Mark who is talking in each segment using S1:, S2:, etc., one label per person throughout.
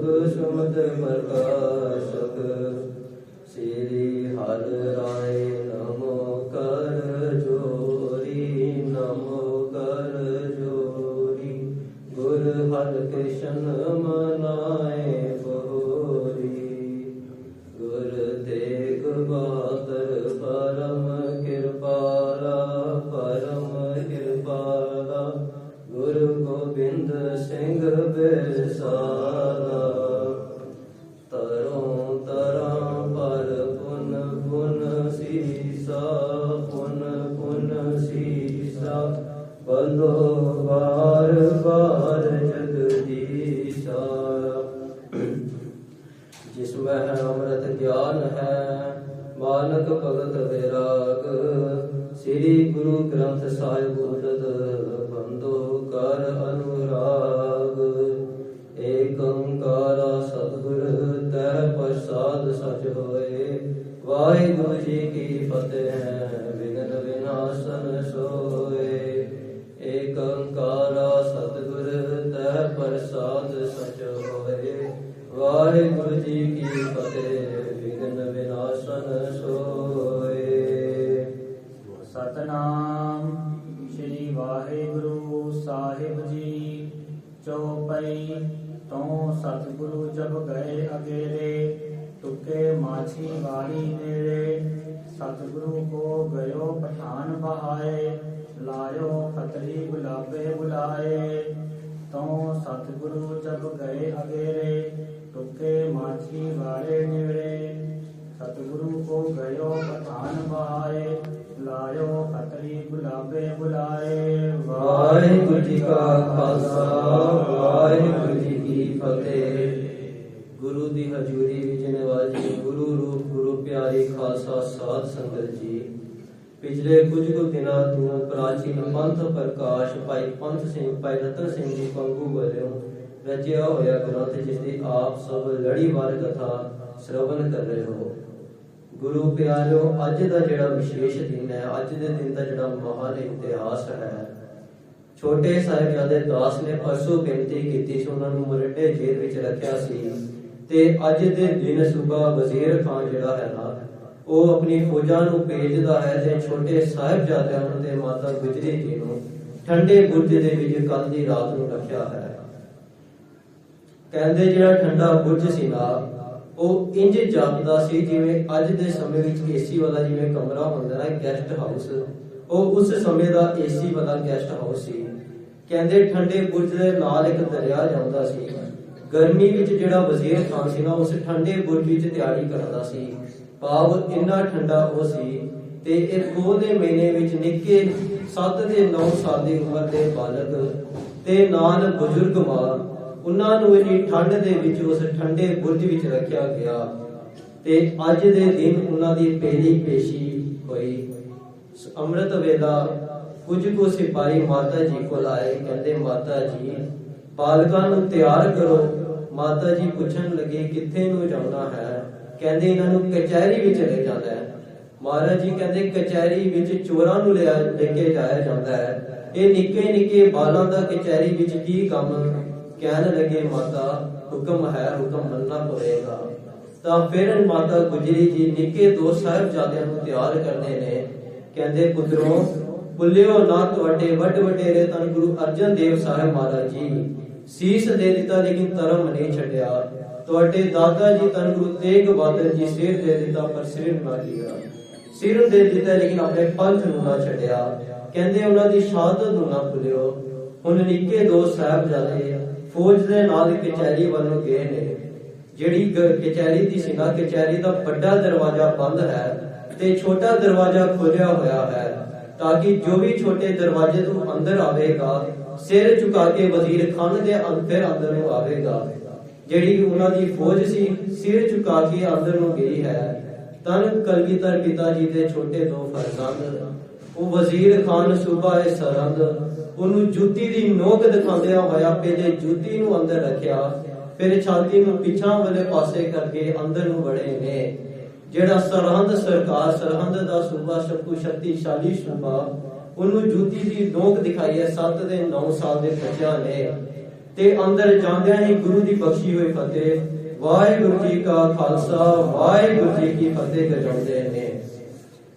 S1: ਸੁਮਤ ਪ੍ਰਕਾਸ਼ਕ ਸ੍ਰੀ ਹਰਿ ਰਾਏ
S2: ਗਇਓ ਪਠਾਨ ਲਾਇਓ ਖਤਰੀ ਗੁਲਾਬੇ ਬੁਲਾਏ।
S1: ਵਾਹਿਗੁਰੂ ਜੀ ਕਾ ਖਾਲਸਾ, ਵਾਹਿਗੁਰੂ ਜੀ ਕੀ ਫਤਿਹ। ਗੁਰੂ ਦੀ ਹਜ਼ੂਰੀ ਵਿੱਚ ਨਿਵਾਜੀ ਗੁਰੂ ਰੂਪ, ਗੁਰੂ ਪਿਆਰੀ ਖਾਲਸਾ ਸਾਧ ਸੰਗਤ ਜੀ। ਪਿਛਲੇ ਕੁਝ ਕੁ ਦਿਨਾਂ ਤੋਂ ਪ੍ਰਾਚੀਨ ਪੰਥ ਪ੍ਰਕਾਸ਼ ਭਾਈ ਪੰਥ ਸਿੰਘ, ਭਾਈ ਰਤਨ ਸਿੰਘ ਜੀ ਪੰਗੂ ਵੱਲੋਂ ਰਚਿਆ ਹੋਇਆ ਗ੍ਰੰਥ, ਜਿਸ ਦੀ ਆਪ ਸਭ ਲੜੀਵਾਰ ਕਥਾ ਸ਼ਰਵਨ ਕਰ ਰਹੇ ਹੋ। ਗੁਰੂ ਪਿਆਰਿਓ, ਅੱਜ ਦਾ ਜਿਹੜਾ ਵਿਸ਼ੇਸ਼ ਦਿਨ ਹੈ, ਅੱਜ ਦੇ ਦਿਨ ਦਾ ਜਿਹੜਾ ਮਹਾਨ ਇਤਿਹਾਸ ਹੈ। ਛੋਟੇ ਸਾਹਿਬਜ਼ਾਦੇ ਦਾਸ ਨੇ ਪਰਸੋਂ ਬੇਨਤੀ ਕੀਤੀ ਸੀ, ਉਹਨਾਂ ਨੂੰ ਮੁਰੱਡੇ ਜੇਲ੍ਹ ਵਿੱਚ ਰੱਖਿਆ ਸੀ ਤੇ ਅੱਜ ਦੇ ਦਿਨ ਸੂਬਾ ਵਜ਼ੀਰ ਖਾਨ ਜਿਹੜਾ ਹੈ ਨਾ, ਉਹ ਆਪਣੀ ਫੌਜਾਂ ਨੂੰ ਭੇਜਦਾ ਹੈ ਤੇ ਛੋਟੇ ਸਾਹਿਬਜ਼ਾਦਿਆਂ ਨੂੰ ਤੇ ਮਾਤਾ ਗੁਜਰੀ ਜੀ ਨੂੰ ਠੰਡੇ ਬੁਰਜ ਦੇ ਵਿੱਚ ਕੱਲ ਦੀ ਰਾਤ ਨੂੰ ਰੱਖਿਆ ਹੈ। ਕਹਿੰਦੇ ਜਿਹੜਾ ਠੰਡਾ ਬੁਰਜ ਸੀ ਨਾ ਉਹ ਇੰਜ ਜਾਪਦਾ ਸੀ ਜਿਵੇਂ ਅੱਜ ਦੇ ਸਮੇਂ ਵਿੱਚ ਏਸੀ ਵਾਲਾ ਜਿਵੇਂ ਕਮਰਾ ਹੁੰਦਾ ਨਾ ਗੈਸਟ ਹਾਊਸ ਉਹ ਉਸ ਸਮੇਂ ਦਾ ਏਸੀ ਵਾਲਾ ਗੈਸਟ ਹਾਊਸ ਸੀ। ਕਹਿੰਦੇ ਠੰਡੇ ਬੁਰਜ ਦੇ ਨਾਲ ਇੱਕ ਦਰਿਆ ਜਾਂਦਾ ਸੀ। ਗਰਮੀ ਵਿੱਚ ਜਿਹੜਾ ਵਜ਼ੀਰ ਖਾਨ ਸੀ ਨਾ, ਉਸ ਠੰਡੇ ਬੁਰਜ ਵਿੱਚ ਤਿਆਰੀ ਕਰਦਾ ਸੀ। ਭਾਵ ਇੰਨਾ ਠੰਡਾ ਉਹ ਸੀ ਤੇ ਇਹ ਪੋਹ ਮਹੀਨੇ ਵਿੱਚ ਨਿੱਕੇ 7 ਦੇ 9 ਸਾਲ ਦੀ ਉਮਰ ਦੇ ਬਾਲਕ ਤੇ ਨਾਲ ਬਜ਼ੁਰਗ ਮਾਂ ਉਹਨਾਂ ਨੂੰ ਇੰਨੀ ਠੰਡ ਦੇ ਵਿੱਚ, ਉਸ ਠੰਡੇ ਬੁਰਜ ਵਿੱਚ ਰੱਖਿਆ ਗਿਆ ਤੇ ਅੱਜ ਦੇ ਦਿਨ ਉਹਨਾਂ ਦੀ ਪਹਿਲੀ ਪੇਸ਼ੀ ਹੋਈ। ਅੰਮ੍ਰਿਤ ਵੇਲਾ ਕੁਝ ਕੁ ਸਿਪਾਹੀ ਮਾਤਾ ਜੀ ਕੋਲ ਆਏ, ਕਹਿੰਦੇ, ਮਾਤਾ ਜੀ ਬਾਲਕਾਂ ਨੂੰ ਤਿਆਰ ਕਰੋ। ਮਾਤਾ ਜੀ ਪੁੱਛਣ ਲੱਗੇ, ਕਿੱਥੇ ਨੂੰ ਜਾਣਾ ਹੈ? ਕਹਿੰਦੇ, ਇਹਨਾਂ ਨੂੰ ਕਚਹਿਰੀ ਵਿੱਚ ਲੈ ਜਾਣਾ ਹੈ। ਮਹਾਰਾਜ ਜੀ ਕਹਿੰਦੇ, ਕਚਹਿਰੀ ਵਿੱਚ ਚੋਰਾਂ ਨੂੰ ਲਿਆ, ਲੈ ਕੇ ਜਾਇਆ ਜਾਂਦਾ ਹੈ। ਇਹ ਨਿੱਕੇ ਨਿੱਕੇ ਬਾਲਾਂ ਦਾ ਕਚਹਿਰੀ ਵਿੱਚ ਕੀ ਕੰਮ ਕਹਿਣ ਲੱਗੇ, ਮਾਤਾ, ਹੁਕਮ ਹੈ, ਹੁਕਮ ਮੰਨਣਾ ਪਵੇਗਾ। ਤਾਂ ਫਿਰ ਮਾਤਾ ਗੁਜਰੀ ਜੀ ਨਿੱਕੇ ਦੋ ਸਾਹਿਬਜ਼ਾਦਿਆਂ ਨੂੰ ਤਿਆਰ ਕਰਨੇ ਨੇ। ਕਹਿੰਦੇ, ਪੁੱਤਰੋ, ਭੁੱਲਿਓ ਨਾ ਤੁਹਾਡੇ ਵੱਡ ਵਡੇਰੇ ਤਨ ਗੁਰੂ ਅਰਜਨ ਦੇਵ ਸਾਹਿਬ ਮਹਾਰਾਜ ਜੀ। ਸੀਸ ਦੇ ਦਿੱਤਾ ਲੇਕਿਨ ਧਰਮ ਨਹੀਂ ਛੱਡਿਆ। ਤੁਹਾਡੇ ਦਾਦਾ ਜੀ ਤਨ ਗੁਰੂ ਤੇਗ ਬਹਾਦਰ ਜੀ ਸਿਰ ਦੇ ਦਿੱਤਾ ਪਰ ਸਿਰ ਨਾ ਲਿਆ ਸਿਰ ਦੇ ਦਿੱਤਾ ਲੇਕਿਨ ਆਪਣੇ ਪੰਥ ਨੂੰ ਨਾ ਛੱਡਿਆ। ਕਹਿੰਦੇ, ਉਹਨਾਂ ਦੀ ਸ਼ਹਾਦਤ ਨੂੰ ਨਾ ਭੁੱਲਿਓ। ਹੁਣ ਨਿੱਕੇ ਦੋ ਸਾਹਿਬਜ਼ਾਦੇ ਫੌਜ ਦੇ ਨਾਲ ਕਚਹਿਰੀ ਵੱਲੋਂ ਗਏ ਨੇ। ਜਿਹੜੀ ਕਚਹਿਰੀ ਦੀ ਸੀ ਕਚਹਿਰੀ ਦਾ ਵੱਡਾ ਦਰਵਾਜ਼ਾ ਬੰਦ ਹੈ ਤੇ ਛੋਟਾ ਦਰਵਾਜ਼ਾ ਖੋਲਿਆ ਹੋਇਆ ਹੈ ਤਾਂ ਕਿ ਜੋ ਵੀ ਛੋਟੇ ਦਰਵਾਜ਼ੇ ਤੋਂ ਅੰਦਰ ਆਵੇਗਾ, ਸਿਰ ਝੁਕਾ ਕੇ ਵਜ਼ੀਰ ਖਾਨ ਦੇ ਅੰਦਰ ਅੰਦਰ ਨੂੰ ਆਵੇਗਾ। ਜਿਹੜੀ ਉਹਨਾਂ ਦੀ ਫੌਜ ਸੀ, ਸਿਰ ਝੁਕਾ ਕੇ ਅੰਦਰ ਨੂੰ ਗਈ ਹੈ। ਤਨ ਕਲਗੀਧਰ ਪਿਤਾ ਜੀ ਦੇ ਛੋਟੇ ਦੋ ਫਰਜ਼ੰਦ ਉਹ ਵਜ਼ੀਰ ਖਾਨ ਸੂਬਾ ਹੈ ਸਰਹੰਦ ਉਹਨੂੰ ਜੁੱਤੀ ਦੀ ਨੋਕ ਦਿਖਾਉਂਦਿਆਂ ਹੋਇਆ, ਪਹਿਲੇ ਜੁੱਤੀ ਨੂੰ ਅੰਦਰ ਰੱਖਿਆ, ਫਿਰ ਛਾਤੀ ਨੂੰ ਪਿਛਾਂ ਵਾਲੇ ਪਾਸੇ ਕਰਕੇ ਅੰਦਰ ਨੂੰ ਵੜੇ ਨੇ। ਜਿਹੜਾ ਸਰਹੰਦ ਸਰਕਾਰ, ਸਰਹੰਦ ਦਾ ਸੂਬਾ ਸਭ ਤੋਂ ਸ਼ਕਤੀਸ਼ਾਲੀ ਸੂਬਾ, ਉਹਨੂੰ ਜੁੱਤੀ ਦੀ ਨੋਕ ਦਿਖਾਈ ਹੈ 7 ਦੇ 9 ਸਾਲ ਦੇ ਬੱਚਿਆਂ ਨੇ। ਤੇ ਅੰਦਰ ਜਾਂਦਿਆਂ ਹੀ ਗੁਰੂ ਦੀ ਬਖਸ਼ੀ ਹੋਈ ਫਤਿਹ। ਵਾਹਿਗੁਰੂ ਜੀ ਕਾ ਖਾਲਸਾ, ਵਾਹਿਗੁਰੂ ਜੀ ਕੀ ਫਤਿਹ ਗਜਾਉਂਦੇ ਨੇ।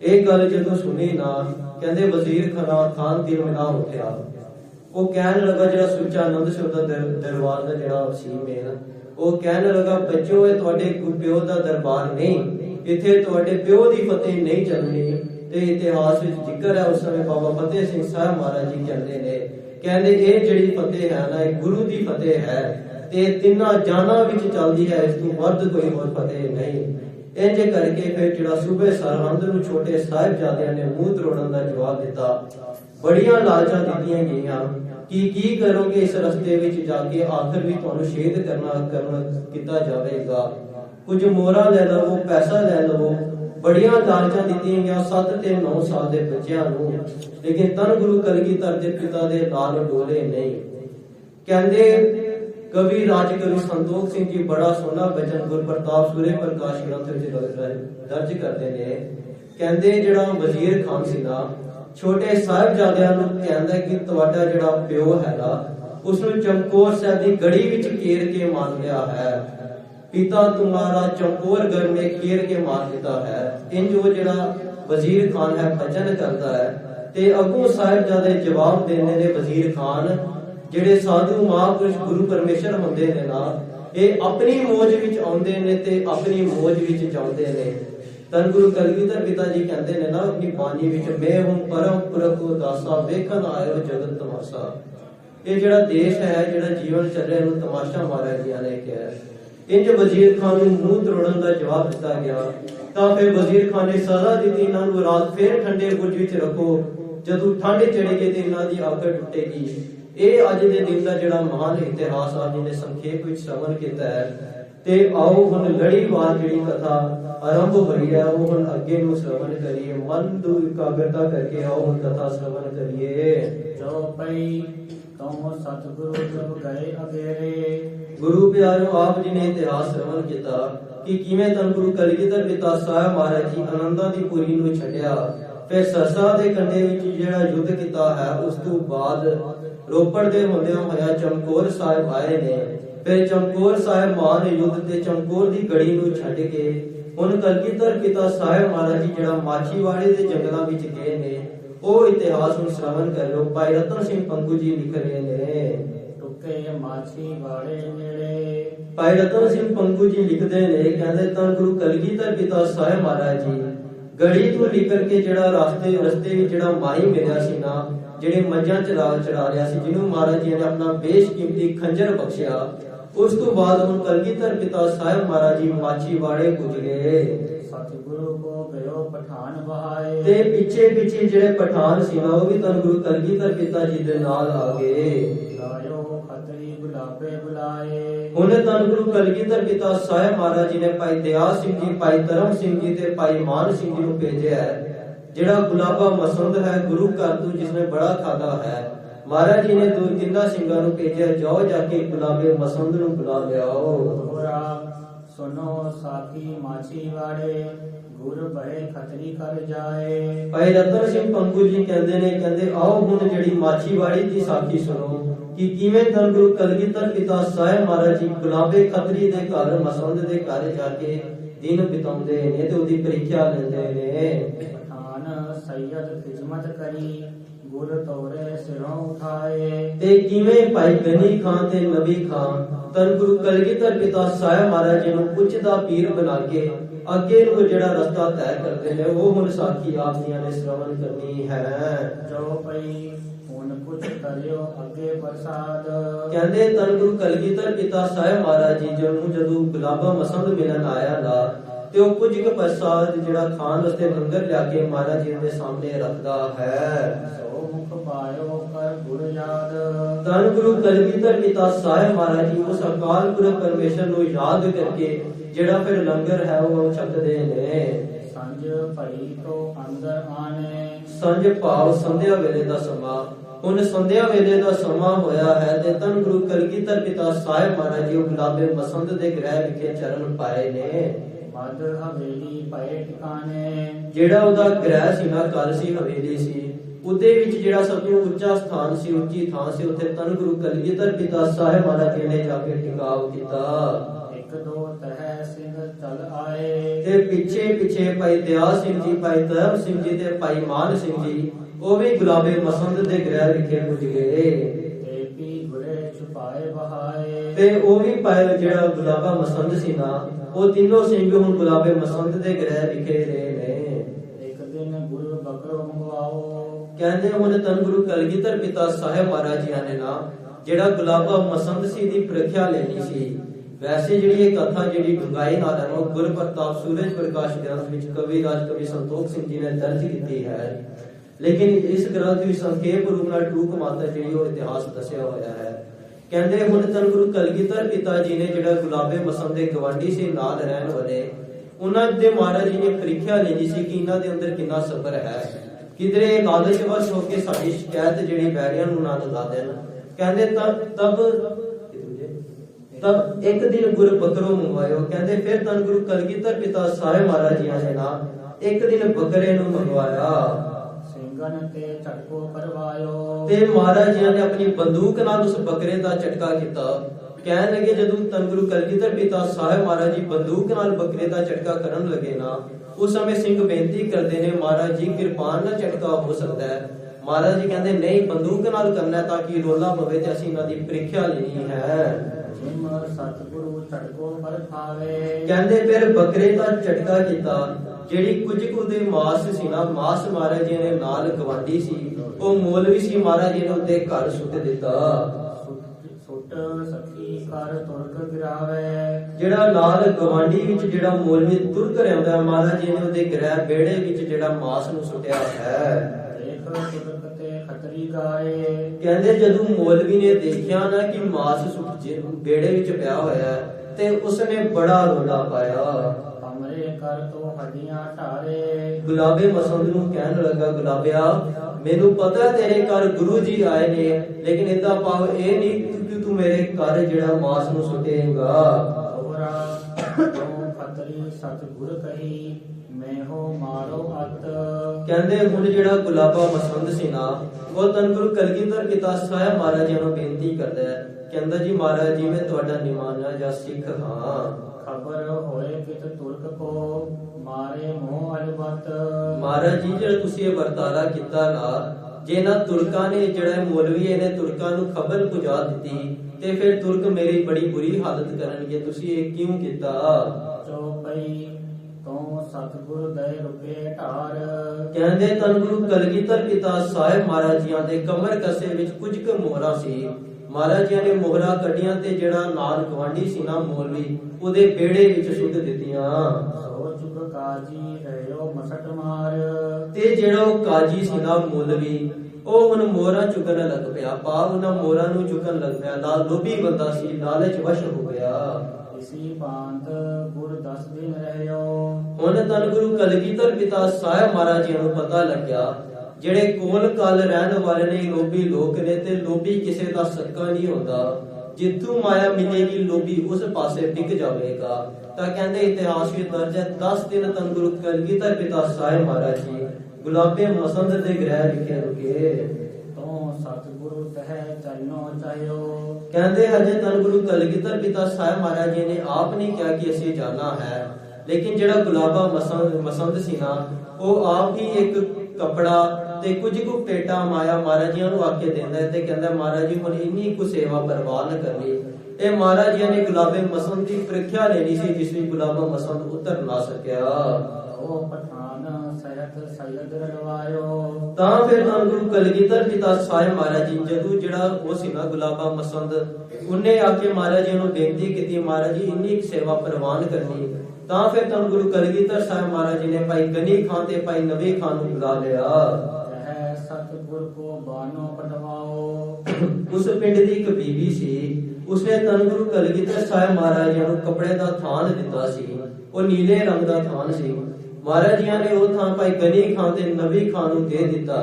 S1: ਇਹ ਗੱਲ ਜਦੋਂ ਸੁਣੀ ਨਾ ਕਹਿੰਦੇ ਵਜ਼ੀਰ ਖਾਨ ਖਾਨ ਮਿਲਾ ਉੱਠਿਆ ਉਹ ਕਹਿਣ ਲੱਗਾ ਜਿਹੜਾ ਸੁੱਚਾ ਆਨੰਦ ਸਿੰਘ ਦਰਬਾਰ ਦਾ ਜਿਹੜਾ ਸੀ ਮੇਨ। ਉਹ ਕਹਿਣ ਲੱਗਾ, ਬੱਚਿਓ, ਇਹ ਤੁਹਾਡੇ ਪਿਓ ਦਾ ਦਰਬਾਰ ਨਹੀਂ। ਇੱਥੇ ਤੁਹਾਡੇ ਪਿਓ ਦੀ ਫਤਿਹ ਨਹੀਂ ਚੱਲਣੀ। ਤੇ ਇਤਿਹਾਸ ਵਿੱਚ ਜ਼ਿਕਰ ਹੈ, ਉਸ ਸਮੇਂ ਬਾਬਾ ਫਤਿਹ ਸਿੰਘ ਸਾਹਿਬ ਮਹਾਰਾਜ ਜੀ ਕਹਿੰਦੇ ਨੇ, ਕਹਿੰਦੇ ਇਹ ਜਿਹੜੀ ਫਤਿਹ ਹੈ ਨਾ, ਇਹ ਗੁਰੂ ਦੀ ਫਤਿਹ ਹੈ। ਤੇ ਤਿੰਨਾਂ ਜਾਨਾਂ ਵਿੱਚ ਚੱਲਦੀ ਹੈ, ਇਸ ਤੋਂ ਵੱਧ ਕੋਈ ਹੋਰ ਫਤਿਹ ਨਹੀਂ। ਇੰਜ ਕਰਕੇ ਫਿਰ ਜਿਹੜਾ ਸੂਬੇ ਸਰਹੰਦ ਨੂੰ ਛੋਟੇ ਸਾਹਿਬਜ਼ਾਦਿਆਂ ਨੇ ਮੂੰਹ ਤਰੋੜਨ ਦਾ ਜਵਾਬ ਦਿੱਤਾ। ਬੜੀਆਂ ਲਾਲਚਾਂ ਦਿੱਤੀਆਂ ਗਈਆਂ। ਕਿ, ਕੀ ਕਰੋਗੇ ਇਸ ਰਸਤੇ ਵਿੱਚ ਜਾ ਕੇ? ਆਖਰ ਵੀ ਤੁਹਾਨੂੰ ਸ਼ਹੀਦ ਕਰਨਾ ਕਰਨਾ ਕੀਤਾ ਜਾਵੇਗਾ। ਕੁਝ ਮੋਹਰਾ ਲੈ ਲਵੋ, ਪੈਸਾ ਲੈ ਲਵੋ। ਬੜੀਆਂ ਲਾਲਚਾਂ ਦਿੱਤੀਆਂ ਗਈਆਂ 7 ਤੇ 9 ਸਾਲ ਦੇ ਬੱਚਿਆਂ ਨੂੰ। ਲੇਕਿਨ ਤਨ ਗੁਰੂ ਕਲਗੀਧਰ ਦੇ ਪਿਤਾ ਦੇ ਨਾਲ ਡੋਲੇ ਨਹੀਂ। ਕਹਿੰਦੇ ਕਵੀ ਰਾਜ ਕਵੀ ਸੰਤੋਖ ਸਿੰਘ ਜੀ ਬੜਾ ਸੋਹਣਾ ਬਚਨ ਗੁਰਪ੍ਰਤਾਪ ਸੂਰੇ ਪ੍ਰਕਾਸ਼ ਗ੍ਰੰਥ ਵਿੱਚ ਦਰਜ ਕਰਦੇ ਨੇ। ਕਹਿੰਦੇ ਜਿਹੜਾ ਵਜ਼ੀਰ ਖਾਨ ਸੀ ਛੋਟੇ ਸਾਹਿਬਜ਼ਾਦਿਆਂ ਨੂੰ ਕਹਿੰਦਾ ਕਿ ਤੁਹਾਡਾ ਜਿਹੜਾ ਪਿਓ ਹੈਗਾ ਉਸ ਨੂੰ ਚਮਕੌਰ ਸਾਹਿਬ ਦੀ ਗੜੀ ਵਿੱਚ ਘੇਰ ਕੇ ਮਾਰ ਲਿਆ ਹੈ। ਪਿਤਾ ਤੁਮਾਰਾ ਚਮਕੌਰ ਗੜ ਮੇ ਘੇਰ ਕੇ ਮਾਰ ਦਿੱਤਾ ਹੈ। ਇੰਜ ਉਹ ਜਿਹੜਾ ਵਜ਼ੀਰ ਖਾਨ ਹੈ, ਭਜਨ ਕਰਦਾ ਹੈ ਤੇ ਅਗੂ ਸਾਹਿਬਜ਼ਾਦੇ ਜਵਾਬ ਦਿੰਦੇ ਨੇ ਵਜ਼ੀਰ ਖਾਨ ਜਿਹੜੇ ਸਾਧੂ ਮਹਾਂਪੁਰਸ਼ ਗੁਰੂ ਪਰਮੇਸ਼ਰ ਹੁੰਦੇ ਨੇ ਨਾ, ਇਹ ਆਪਣੀ ਮੋਜ ਵਿੱਚ ਆਉਂਦੇ ਨੇ ਤੇ ਆਪਣੀ ਮੋਜ ਵਿੱਚ ਜਾਂਦੇ ਨੇ। ਤਨ ਗੁਰੂ ਕਲਗੀਧਰ ਪਿਤਾ ਜੀ ਕਹਿੰਦੇ ਨੇ ਨਾ ਆਪਣੀ ਬਾਣੀ ਵਿੱਚ ਮੈਂ ਹੂੰ ਪਰਮ ਪੁਰਖ ਉਦਾਸਾ, ਵੇਖਣ ਆਇਓ ਜਗਤ ਤਮਾਸ਼ਾ। ਇਹ ਜਿਹੜਾ ਦੇਸ਼ ਹੈ, ਜਿਹੜਾ ਜੀਵਨ ਚੱਲ ਰਿਹਾ ਇਹਨੂੰ ਤਮਾਸ਼ਾ ਮਾਰਿਆ ਗਿਆ ਨੇ ਕਿਹਾ ਹੈ। ਇੰਜ ਵਜ਼ੀਰ ਖਾਨ ਨੂੰ ਮੂੰਹ ਤਰੋੜਨ ਦਾ ਜਵਾਬ ਦਿੱਤਾ ਗਿਆ। ਤਾਂ ਫਿਰ ਵਜ਼ੀਰ ਖਾਨ ਨੇ ਸਜ਼ਾ ਦਿੱਤੀ, ਇਹਨਾਂ ਨੂੰ ਰਾਤ ਫੇਰ ਠੰਡੇ ਬੁਰਜ ਵਿੱਚ ਰੱਖੋ, ਜਦੋਂ ਠੰਡ ਚੜੇਗੀ ਤੇ ਇਹਨਾਂ ਦੀ ਆਕੜ ਟੁੱਟੇਗੀ। ਇਹ ਅੱਜ ਦੇ ਦਿਨ ਦਾ ਜਿਹੜਾ ਮਹਾਨ ਇਤਿਹਾਸ ਆਪ ਜੀ ਨੇ ਸੰਖੇਪ ਵਿੱਚ ਸ਼ਰਵਣ ਕੀਤਾ ਹੈ ਤੇ ਆਓ ਹੁਣ ਲੜੀਵਾਰ ਜਿਹੜੀ ਕਥਾ ਆਰੰਭ ਹੋਈ ਹੈ ਉਹ ਹੁਣ ਅੱਗੇ ਨੂੰ ਸ਼ਰਵਣ ਕਰੀਏ ਮਨ ਨੂੰ ਇਕਾਗਰਤਾ ਕਰਕੇ ਆਓ ਹੁਣ ਕਥਾ ਸ਼ਰਵਣ ਕਰੀਏ।
S2: ਜੋ ਪਈ ਤਉ ਸਤਿਗੁਰੂ ਜਬ ਗਏ ਅਗੇਰੇ।
S1: ਗੁਰੂ ਪਿਆਰਿਓ ਆਪ ਜੀ ਨੇ ਇਤਿਹਾਸ ਸ਼ਰਵਣ ਕੀਤਾ ਕਿ ਕਿਵੇਂ ਧੰਨ ਗੁਰੂ ਕਲਗੀਧਰ ਪਿਤਾ ਸਾਹਿਬ ਮਹਾਰਾਜ ਜੀ ਆਨੰਦਾਂ ਦੀ ਪੁਰੀ ਨੂੰ ਛੱਡਿਆ। ਫਿਰ ਸਰਸਾ ਦੇ ਕੰਢੇ ਵਿੱਚ ਜਿਹੜਾ ਯੁੱਧ ਕੀਤਾ ਹੈ ਉਸ ਤੋਂ ਬਾਅਦ ਰੋਪੜ ਦੇ ਹੁੰਦਿਆਂ ਹੋਇਆ ਚਮਕੌਰ ਸਾਹਿਬ ਆਏ ਨੇ। ਫਿਰ ਚਮਕੌਰ ਸਾਹਿਬ ਮਾਨ ਯੁੱਧ ਤੇ ਚਮਕੌਰ ਦੀ ਗੜੀ ਨੂੰ ਛੱਡ ਕੇ ਹੁਣ ਕਲਗੀਧਰ ਪਿਤਾ ਸਾਹਿਬ ਮਹਾਰਾਜ ਜੀ ਜਿਹੜਾ ਮਾਛੀਵਾੜੇ ਦੇ ਜੰਗਲਾਂ ਵਿੱਚ ਗਏ ਨੇ ਉਹ ਇਤਿਹਾਸ ਨੂੰ ਸ਼ਰਵਣ ਕਰ ਲਓ ਭਾਈ ਰਤਨ ਸਿੰਘ ਪੰਗੂ ਜੀ ਲਿਖ ਰਹੇ ਨੇ।
S2: ਟੁਕੇ ਮਾਛੀ ਵਾੜੇ ਨੇੜੇ।
S1: ਭਾਈ ਰਤਨ ਸਿੰਘ ਪੰਗੂ ਜੀ ਲਿਖਦੇ ਨੇ ਕਹਿੰਦੇ ਤਾਂ ਗੁਰੂ ਕਲਗੀਧਰ ਪਿਤਾ ਸਾਹਿਬ ਮਹਾਰਾਜ ਜੀ ਗੜੀ ਤੋਂ ਨਿਕਲ ਕੇ ਜਿਹੜਾ ਰਸਤੇ ਰਸਤੇ ਵਿੱਚ ਜਿਹੜਾ ਮਾਈ ਮਿਲਿਆ ਸੀ ਨਾ ਜਿਹੜੇ ਮੱਝਾਂ ਚਰਾ ਚਰਾ ਰਿਹਾ ਸੀ ਜਿਹਨੂੰ ਮਹਾਰਾਜ ਜੀ ਨੇ ਆਪਣਾ ਬੇਸ਼ਕੀਮਤੀ ਖੰਜਰ ਬਖਸ਼ਿਆ ਉਸ ਤੋਂ ਬਾਅਦ ਹੁਣ ਕਲਗੀਧਰ ਪਿਤਾ ਸਾਹਿਬ ਮਹਾਰਾਜ ਜੀ ਮਾਚੀ ਵਾੜੇ ਗੁਜਰੇ।
S2: ਸਤਿਗੁਰੂ ਕੋ ਗਇਓ ਪਠਾਨ
S1: ਤੇ ਪਿੱਛੇ ਪਿੱਛੇ ਜਿਹੜੇ ਪਠਾਨ ਸੀ ਨਾ ਉਹ ਵੀ ਤਾਂ ਗੁਰੂ ਕਲਗੀਧਰ ਪਿਤਾ ਜੀ ਦੇ ਨਾਲ ਆ ਗਏ।
S2: ਲਾਇਓ ਖਤਰੀ ਗੁਲਾਬੇ ਬੁਲਾਏ।
S1: ਉਹਨੇ ਤਾਂ ਗੁਰੂ ਕਲਗੀਧਰ ਪਿਤਾ ਸਾਹਿਬ ਮਹਾਰਾਜ ਜੀ ਨੇ ਭਾਈ ਦਿਆਲ ਸਿੰਘ ਜੀ ਭਾਈ ਧਰਮ ਸਿੰਘ ਜੀ ਤੇ ਭਾਈ ਮਾਨ ਸਿੰਘ ਜੀ ਨੂੰ ਭੇਜਿਆ ਹੈ ਜਿਹੜਾ ਗੁਲਾਬਾ ਮਸੰਦ ਹੈ ਗੁਰੂ ਘਰ ਤੋਂ ਜਿਸਨੇ ਬੜਾ ਖਾਦਾ ਹੈ। ਮਹਾਰਾਜ ਜੀ ਨੇ ਦੋ ਤਿੰਨਾਂ ਸਿੰਘਾਂ ਨੂੰ ਭੇਜਿਆ ਜਾਓ ਜਾ ਕੇ ਗੁਲਾਬੇ ਮਸੰਦ ਨੂੰ ਬੁਲਾ ਲਿਆਓ।
S2: ਸੁਨੋ ਸਾਖੀ ਮਾਛੀ ਵਾੜੇ ਗੁਰ ਬਹਿ ਖਤਰੀ ਕਰ ਜਾਏ।
S1: ਭਾਈ ਰਤਨ ਸਿੰਘ ਪੰਗੂ ਜੀ ਕਹਿੰਦੇ ਨੇ ਕਹਿੰਦੇ ਆਓ ਹੁਣ ਜਿਹੜੀ ਮਾਛੀਵਾੜੀ ਦੀ ਸਾਖੀ ਸੁਣੋ। ਕਿ ਕਿਵੇਂ ਧੰਨ ਗੁਰੂ ਕਲਗੀਧਰ ਪਿਤਾ ਸਾਹਿਬ ਮਹਾਰਾਜ ਜੀ ਗੁਲਾਬੇ ਖੱਤਰੀ ਦੇ ਘਰ ਮਸੰਦ ਦੇ ਘਰ ਜਾ ਕੇ ਦਿਨ ਬਿਤਾਉਂਦੇ ਨੇ ਤੇ ਉਹਦੀ ਪ੍ਰੀਖਿਆ ਲੈਂਦੇ ਨੇ।
S2: ਪਠਾਨ ਸੈਯਦ ਖਿਦਮਤ ਕਰੀ ਗੁਰ ਤੋਰੇ ਸਿਰੋਂ ਉਠਾਏ।
S1: ਤੇ ਕਿਵੇਂ ਭਾਈ ਗਨੀ ਖਾਨ ਤੇ ਨਬੀ ਖਾਨ ਧੰਨ ਗੁਰੂ ਕਲਗੀਧਰ ਪਿਤਾ ਸਾਹਿਬ ਮਹਾਰਾਜ ਜੀ ਨੂੰ ਉੱਚ ਦਾ ਪੀਰ ਬਣਾ ਕੇ ਅੱਗੇ ਨੂੰ ਜਿਹੜਾ ਰਸਤਾ ਤੈਅ ਕਰਦੇ ਨੇ ਉਹ ਹੁਣ ਸਾਖੀ ਆਪ ਦੀਆਂ ਨੇ ਸ਼ਰਵਣ ਕਰਨੀ ਹੈ।
S2: ਜੋ ਪਈ ਹੁਣ ਕੁਛ ਕਰਿਓ ਅੱਗੇ ਪ੍ਰਸਾਦ।
S1: ਕਹਿੰਦੇ ਧੰਨ ਗੁਰੂ ਕਲਗੀਧਰ ਪਿਤਾ ਸਾਹਿਬ ਮਹਾਰਾਜ ਜੀ ਜੀ ਨੂੰ ਜਦੋਂ ਗੁਲਾਬਾ ਮਸੰਦ ਮਿਲਣ ਆਇਆ ਨਾ ਤੇ ਉਹ ਕੁਝ ਕੁ ਪ੍ਰਸਾਦ ਜਿਹੜਾ ਖਾਣ ਵਾਸਤੇ ਲੰਗਰ ਲਿਆ ਕੇ ਮਹਾਰਾਜ ਜੀ ਦੇ ਸਾਹਮਣੇ ਰੱਖਦਾ ਹੈ।
S2: ਸੋ ਮੁਖ ਪਾਇਓ ਕਰ ਗੁਰ ਯਾਦ।
S1: ਧੰਨ ਗੁਰੂ ਕਲਗੀਧਰ ਪਿਤਾ ਸਾਹਿਬ ਮਹਾਰਾਜ ਜੀ ਉਸ ਅਕਾਲ ਪੁਰਖ ਪਰਮੇਸ਼ਰ ਨੂੰ ਯਾਦ ਕਰਕੇ ਜਿਹੜਾ ਫਿਰ ਲੰਗਰ ਹੈ ਉਹ ਛਕਦੇ ਨੇ।
S2: ਸੰਜ ਭਈ ਤੋਂ ਅੰਦਰ ਆਨੇ
S1: ਸੰਜ ਭਾਵ ਸੰਧਿਆ ਵੇਲੇ ਦਾ ਸਮਾਂ। ਹੁਣ ਸੰਧਿਆ ਵੇਲੇ ਦਾ ਸਮਾਂ ਹੋਇਆ ਹੈ ਤੇ ਧੰਨ ਗੁਰੂ ਕਲਗੀਧਰ ਪਿਤਾ ਸਾਹਿਬ ਮਹਾਰਾਜ ਜੀ ਗੁਲਾਬੇ ਮਸੰਦ ਦੇ ਗ੍ਰਹਿ ਵਿਖੇ ਚਰਨ ਪਾਏ ਨੇ।
S2: ਮਦ ਹਵੇਲੀ ਪਏ ਟਿਕਾਣੇ।
S1: ਜਿਹੜਾ ਉਹਦਾ ਗ੍ਰਹਿ ਸੀ ਨਾ ਘਰ ਸੀ ਹਵੇਲੀ ਸੀ ਉਹਦੇ ਵਿੱਚ ਜਿਹੜਾ ਸਭ ਤੋਂ ਉੱਚਾ ਸਥਾਨ ਸੀ ਉੱਚੀ ਥਾਂ ਸੀ ਉੱਥੇ ਤਨ ਗੁਰੂ ਕਲਗੀਧਰ ਪਿਤਾ ਸਾਹਿਬ ਮਹਾਰਾਜ ਜੀ ਨੇ ਜਾ ਕੇ ਟਿਕਾਵ ਕੀਤਾ।
S2: ਇੱਕ ਦੋ ਤਹਿ ਸਿੰਘ ਚਲ ਆਏ।
S1: ਤੇ ਪਿੱਛੇ ਪਿੱਛੇ ਭਾਈ ਦਿਆਲ ਸਿੰਘ ਜੀ ਭਾਈ ਤਰਮ ਸਿੰਘ ਜੀ ਤੇ ਭਾਈ ਮਾਨ ਸਿੰਘ ਜੀ ਉਹ ਵੀ ਗੁਲਾਬੇ ਮਸੰਦ ਦੇ ਗ੍ਰਹਿ ਵਿਖੇ ਪੁੱਜ ਗਏ।
S2: ਤੇ ਪੀ ਗੁਰੇ ਛੁਪਾਏ ਬਹਾਏ
S1: ਤੇ ਉਹ ਵੀ ਭਾਈ ਜਿਹੜਾ ਗੁਲਾਬਾ ਮਸੰਦ ਸੀ ਨਾ ਉਹ ਤਿੰਨੋਂ ਸਿੰਘ ਹੁਣ ਗੁਲਾਬੇ ਮਸੰਦ ਦੇ ਗ੍ਰਹਿ ਵਿਖੇ ਰਹੇ ਨੇ
S2: ਇੱਕ ਦਿਨ ਗੁਰੂ ਬਕਰੋ ਮੰਗਵਾਓ।
S1: ਕਹਿੰਦੇ ਹੁਣ ਤਨ ਗੁਰੂ ਕਲਗੀਧਰ ਪਿਤਾ ਸਾਹਿਬ ਮਹਾਰਾਜ ਜੀ ਨੇ ਨਾ ਜਿਹੜਾ ਗੁਲਾਬਾ ਮਸੰਦ ਸੀ ਦੀ ਪ੍ਰੀਖਿਆ ਲੈਣੀ ਸੀ। ਵੈਸੇ ਜਿਹੜੀ ਇਹ ਕਥਾ, ਜਿਹੜੀ ਡੁੰਗਾਈ ਨਾਲ ਹੈ ਉਹ ਗੁਰ ਸੂਰਜ ਪ੍ਰਕਾਸ਼ ਗ੍ਰੰਥ ਵਿੱਚ ਕਵੀ ਰਾਜ ਕਵੀ ਸੰਤੋਖ ਸਿੰਘ ਜੀ ਨੇ ਦਰਜ ਕੀਤੀ ਹੈ। ਲੇਕਿਨ ਇਸ ਗ੍ਰੰਥ ਵਿੱਚ ਸੰਖੇਪ ਰੂਪ ਨਾਲ ਟੂਕ ਮਾਤਰ ਜਿਹੜੀ ਉਹ ਇਤਿਹਾਸ ਦੱਸਿਆ ਹੋਇਆ ਹੈ। ਕਹਿੰਦੇ ਹੁਣ ਤਨ ਗੁਰੂ ਕਲਗੀਧਰ ਪਿਤਾ ਜੀ ਨੇ ਜਿਹੜਾ ਗੁਲਾਬੇ ਮਸੰਦ ਦੇ ਗਵਾਂਢੀ ਸੀ ਨਾਲ ਰਹਿਣ ਵਾਲੇ, ਉਹਨਾਂ ਦੇ ਮਹਾਰਾਜ ਜੀ ਨੇ ਪ੍ਰੀਖਿਆ ਲੈਣੀ ਸੀ ਕਿ ਇਹਨਾਂ ਦੇ ਅੰਦਰ ਕਿੰਨਾ ਸਬਰ ਹੈ। ਕਿਧਰੇ ਲਾਲਚਵਸ਼ ਹੋ ਕੇ ਸਾਡੀ ਸ਼ਿਕਾਇਤ ਜਿਹੜੀ ਬੈਰੀਆਂ ਨੂੰ ਨਾ ਲਗਾ ਦੇਣ। ਕਹਿੰਦੇ ਤਬ ਤਬ ਤਬ ਇੱਕ ਦਿਨ ਗੁਰ ਬਕਰੋ ਮੰਗਵਾਇਓ। ਕਹਿੰਦੇ ਫਿਰ ਤਨ ਗੁਰੂ ਕਲਗੀਧਰ ਪਿਤਾ ਸਾਹਿਬ ਮਹਾਰਾਜ ਜੀ ਨੇ ਨਾ ਇੱਕ ਦਿਨ ਬੱਕਰੇ ਨੂੰ ਮੰਗਵਾਇਆ।
S2: ਸਿੰਘਨ ਤੇ ਝਟਕੋ ਕਰਵਾਇਓ।
S1: ਤੇ ਮਹਾਰਾਜ ਜੀ ਨੇ ਆਪਣੀ ਬੰਦੂਕ ਨਾਲ ਉਸ ਬੱਕਰੇ ਦਾ ਝਟਕਾ ਕੀਤਾ। ਕਹਿਣ ਲੱਗੇ ਜਦੋਂ ਤਨ ਗੁਰੂ ਕਲਗੀਧਰ ਪਿਤਾ ਸਾਹਿਬ ਮਹਾਰਾਜ ਜੀ ਬੰਦੂਕ ਨਾਲ ਬੱਕਰੇ ਦਾ ਝਟਕਾ ਕਰਨ ਲੱਗੇ ਨਾ ਉਸ ਸਮੇਂ ਸਿੰਘ ਬੇਨਤੀ ਕਰਦੇ ਨੇ ਮਹਾਰਾਜ ਜੀ ਕਿਰਪਾਨ ਨਾਲ ਝਟਕਾ ਹੋ ਸਕਦਾ ਹੈ। ਮਹਾਰਾਜ ਜੀ ਕਹਿੰਦੇ ਨਹੀਂ ਬੰਦੂਕ ਨਾਲ ਕਰਨਾ ਤਾਂ ਕਿ ਰੋਲਾ ਪਵੇ ਤੇ ਅਸੀਂ ਇਹਨਾਂ ਦੀ ਪ੍ਰੀਖਿਆ ਲੈਣੀ ਹੈ।
S2: ਜਿਮ ਸਤਿਗੁਰੂ ਝਟਕੋ ਪਰਖਾਵੇ
S1: ਕਹਿੰਦੇ ਫਿਰ ਬੱਕਰੇ ਦਾ ਝਟਕਾ ਕੀਤਾ ਜਿਹੜੀ ਕੁਝ ਕੁ ਦੇ ਮਾਸ ਸੀ ਨਾ ਮਾਸ ਮਹਾਰਾਜ ਜੀ ਨੇ ਨਾਲ ਗਵਾਂਢੀ ਸੀ ਉਹ ਮੌਲਵੀ ਸੀ ਮਹਾਰਾਜ ਜੀ ਨੇ ਉਹਦੇ ਘਰ ਸੁੱਟ ਦਿੱਤਾ।
S2: ਸੁੱਟ ਸਖੀ ਕਰ ਤੁਰਕ ਗਿਰਾਵੇ।
S1: ਜਿਹੜਾ ਨਾਲ ਗਵਾਂਢੀ ਵਿੱਚ ਜਿਹੜਾ ਮੌਲਵੀ ਤੁਰਕ ਰਹਿੰਦਾ ਮਹਾਰਾਜ ਜੀ ਨੇ ਉਹਦੇ ਗ੍ਰਹਿ ਬੇੜੇ ਵਿੱਚ ਜਿਹੜਾ ਮਾਸ ਨੂੰ ਸੁੱਟਿਆ ਹੈ।
S2: ਦੇਖ ਖਤਰੀ ਗਾਏ।
S1: ਕਹਿੰਦੇ ਜਦੋਂ ਮੌਲਵੀ ਨੇ ਦੇਖਿਆ ਨਾ ਕਿ ਮਾਸ ਸੁੱਟ ਜੇ ਬੇੜੇ ਵਿੱਚ ਪਿਆ ਹੋਇਆ ਹੈ ਤੇ ਉਸਨੇ ਬੜਾ ਰੋਲਾ ਪਾਇਆ।
S2: ਹਮਰੇ ਕਰ ਤੋ ਹੱਡੀਆਂ ਢਾਰੇ।
S1: ਗੁਲਾਬੇ ਮਸੰਦ ਨੂੰ ਕਹਿਣ ਲੱਗਾ ਗੁਲਾਬਿਆ ਮੈਨੂੰ ਪਤਾ ਤੇਰੇ ਘਰ ਗੁਰੂ ਜੀ ਆਏ ਨੇ ਲੇਕਿਨ ਇਹਦਾ ਭਾਵ ਇਹ ਨਹੀਂ ਕਿ ਤੂੰ ਮੇਰੇ ਘਰ ਜਿਹੜਾ ਮਾਸ ਨੂੰ ਸੁੱਟੇਗਾ।
S2: ਹੋਰਾ ਤੋ ਖਤਰੀ ਸਤਿਗੁਰ ਕਹੀ। ਮਾਰੋ ਅਤ
S1: ਕਹਿੰਦੇ ਹੁਣ ਜਿਹੜਾ ਗੁਲਾਬਾ ਮਸੰਦ ਸੀ ਨਾ ਉਹ ਤਨਗੁਰ ਕਲਗੀਧਰ ਸਾਹਿਬ ਮਹਾਰਾਜ ਜੀ ਨੂੰ ਬੇਨਤੀ ਕਰਦਾ ਹੈ। ਕਹਿੰਦਾ ਜੀ ਮਹਾਰਾਜ ਜੀ ਮੈਂ ਤੁਹਾਡਾ ਨਿਮਾਨਾ ਜਾਂ ਸਿੱਖ ਹਾਂ।
S2: ਖਬਰ ਹੋਏ ਕਿਤ ਤੁਰਕ ਕੋ ਮਾਰੇ ਮੋਹ ਅਲਬਤ।
S1: ਮਹਾਰਾਜ ਜੀ ਜਿਹੜਾ ਤੁਸੀਂ ਇਹ ਵਰਤਾਰਾ ਕੀਤਾ ਨਾ ਜੇ ਨਾ ਤੁਰਕਾਂ ਨੇ ਜਿਹੜਾ ਮੌਲਵੀ ਇਹਨੇ ਤੁਰਕਾਂ ਨੂੰ ਖਬਰ ਪੁਜਾ ਦਿੱਤੀ ਤੇ ਫਿਰ ਤੁਰਕ ਮੇਰੀ ਬੜੀ ਬੁਰੀ ਹਾਲਤ ਕਰਨਗੇ। ਤੁਸੀਂ ਇਹ ਕਿਉਂ ਕੀਤਾ?
S2: ਚੋਪਈ ਸਤਿਗੁਰ ਦੇ ਰੁਪੇ ਢਾਰ
S1: ਕਹਿੰਦੇ ਤਨ ਗੁਰੂ ਕਲਗੀਧਰ ਪਿਤਾ ਸਾਹਿਬ ਮਹਾਰਾਜ ਜੀਆਂ ਦੇ ਕਮਰ ਕਸੇ ਵਿੱਚ ਕੁਝ ਕੁ ਮੋਹਰਾਂ ਸੀ। ਮਹਾਰਾਜ ਜੀਆਂ ਨੇ ਮੋਹਰਾਂ ਕੱਢੀਆਂ ਤੇ ਜਿਹੜਾ ਨਾਲ ਗਵਾਂਢੀ ਸੀ ਨਾ ਮੌਲਵੀ ਉਹਦੇ ਬੇੜੇ ਵਿੱਚ ਸੁੱਟ ਦਿੱਤੀਆਂ।
S2: ਸੋ ਚੁਕ ਕਾਜੀ ਰਹਿਓ ਮਸਟ ਮਾਰ।
S1: ਤੇ ਜਿਹੜਾ ਉਹ ਕਾਜੀ ਸੀ ਨਾ ਮੌਲਵੀ ਉਹ ਹੁਣ ਮੋਹਰਾਂ ਚੁੱਕਣ ਲੱਗ ਪਿਆ। ਪਾਪ ਉਹਨਾਂ ਮੋਹਰਾਂ ਨੂੰ ਚੁੱਕਣ ਲੱਗ ਪਿਆ। ਨਾਲ ਲੋਭੀ ਬੰਦਾ ਸੀ ਲਾਲਚ ਵਸ਼ ਹੋ ਗਿਆ।
S2: ਇਸੀ ਬਾਤ ਗੁਰ ਦਸ ਦਿਨ ਰਹਿਓ
S1: ਹੁਣ ਤਨ ਗੁਰੂ ਕਲਗੀਧਰ ਪਿਤਾ ਸਾਹਿਬ ਮਹਾਰਾਜ ਜੀ ਨੂੰ ਪਤਾ ਲੱਗਿਆ ਜਿਹੜੇ ਕੋਲ ਕਲ ਰਹਿਣ ਵਾਲੇ ਨੇ ਲੋਭੀ ਲੋਕ ਨੇ ਤੇ ਲੋਭੀ ਕਿਸੇ ਦਾ ਸੱਕਾ ਨਹੀਂ ਹੁੰਦਾ। ਜਿੱਥੋਂ ਮਾਇਆ ਮਿਲੇਗੀ ਲੋਭੀ ਉਸ ਪਾਸੇ ਡਿੱਗ ਜਾਵੇਗਾ। ਤਾਂ ਕਹਿੰਦੇ ਇਤਿਹਾਸ ਵਿੱਚ ਦਰਜ ਹੈ 10 ਦਿਨ ਤਨ ਗੁਰੂ ਕਲਗੀਧਰ ਪਿਤਾ ਸਾਹਿਬ ਮਹਾਰਾਜ ਜੀ ਗੁਲਾਬੇ ਮਸੰਦ ਦੇ ਗ੍ਰਹਿ ਵਿਖੇ ਰੁਕੇ।
S2: ਤੋਂ ਸਤਿਗੁਰੂ ਤਹਿ ਚਲਨੋ ਚਾਹਿਓ।
S1: ਕਹਿੰਦੇ, ਹਜੇ ਤਨ ਗੁਰੂ ਕਲਗੀਧਰ ਪਿਤਾ ਸਾਹਿਬ ਮਹਾਰਾਜ ਜੀ ਨੇ ਆਪ ਨਹੀਂ ਕਿਹਾ ਕਿ ਅਸੀਂ ਜਾਣਾ ਹੈ। ਲੇਕਿਨ ਜਿਹੜਾ ਗੁਲਾਬਾ ਮਸੰਦ ਮਸੰਦ ਸੀ ਨਾ, ਉਹ ਆਪ ਹੀ ਇੱਕ ਕਪੜਾ ਤੇ ਕੁਝ ਕੁ ਪੇਟਾ ਮਾਇਆ ਮਹਾਰਾਜ ਜੀਆਂ ਨੂੰ ਆ ਦਿੰਦਾ ਤੇ ਕਹਿੰਦਾ, ਮਹਾਰਾਜ ਜੀ, ਹੁਣ ਇੰਨੀ ਕੁ ਸੇਵਾ ਪਰਵਾਹ ਨਾ ਕਰਨੀ ਇਹ ਮਹਾਰਾਜ ਜੀ ਨੇ ਗੁਲਾਬੇ ਮਸੰਦ ਦੀ ਪ੍ਰੀਖਿਆ ਲੈਣੀ ਸੀ, ਜਿਸ ਵਿੱਚ ਗੁਲਾਬਾ ਮਸੰਦ ਉਤਰ ਨਾ ਸਕਿਆ।
S2: ਉਹ ਪਠਾਨ ਸਯਦ ਸਯਦ ਰਵਾਇਓ
S1: ਤਾਂ ਫਿਰ ਤਾਂ ਗੁਰੂ ਕਲਗੀਧਰ ਪਿਤਾ ਸਾਹਿਬ ਮਹਾਰਾਜ ਜੀ ਜਦੋਂ ਜਿਹੜਾ ਉਹ ਸੀ ਨਾ ਗੁਲਾਬਾ ਮਸੰਦ ਉਹਨੇ ਆ ਕੇ ਮਹਾਰਾਜ ਜੀ ਨੂੰ ਬੇਨਤੀ ਕੀਤੀ ਮਹਾਰਾਜ ਜੀ ਇੰਨੀ ਸੇਵਾ ਪ੍ਰਵਾਨ ਕਰਨੀ ਤਾਂ ਫਿਰ ਤਾਂ ਗੁਰੂ ਕਲਗੀਧਰ ਸਾਹਿਬ ਮਹਾਰਾਜ ਜੀ ਨੇ ਭਾਈ ਗਨੀ ਖਾਨ ਤੇ ਭਾਈ ਨਵੇ ਖਾਨ ਨੂੰ ਬੁਲਾ ਲਿਆ।
S2: ਤਹਿ ਸਤਿਗੁਰ ਕੋ ਬਾਨੋ ਪਟਵਾਓ
S1: ਉਸ ਪਿੰਡ ਦੀ ਇੱਕ ਬੀਬੀ ਸੀ ਉਸਨੇ ਤਨ ਗੁਰੂ ਕਲਗੀਧਰ ਸਾਹਿਬ ਮਹਾਰਾਜ ਜੀ ਨੂੰ ਕੱਪੜੇ ਦਾ ਥਾਨ ਦਿੱਤਾ ਸੀ। ਉਹ ਨੀਲੇ ਰੰਗ ਦਾ ਥਾਨ ਸੀ। ਮਹਾਰਾਜ ਜੀ ਨੇ ਉਹ ਥਾਂ ਭਾਈ ਗਨੀ ਖਾਨ ਤੇ ਨਬੀ ਖਾਨ ਨੂੰ ਦੇ ਦਿੱਤਾ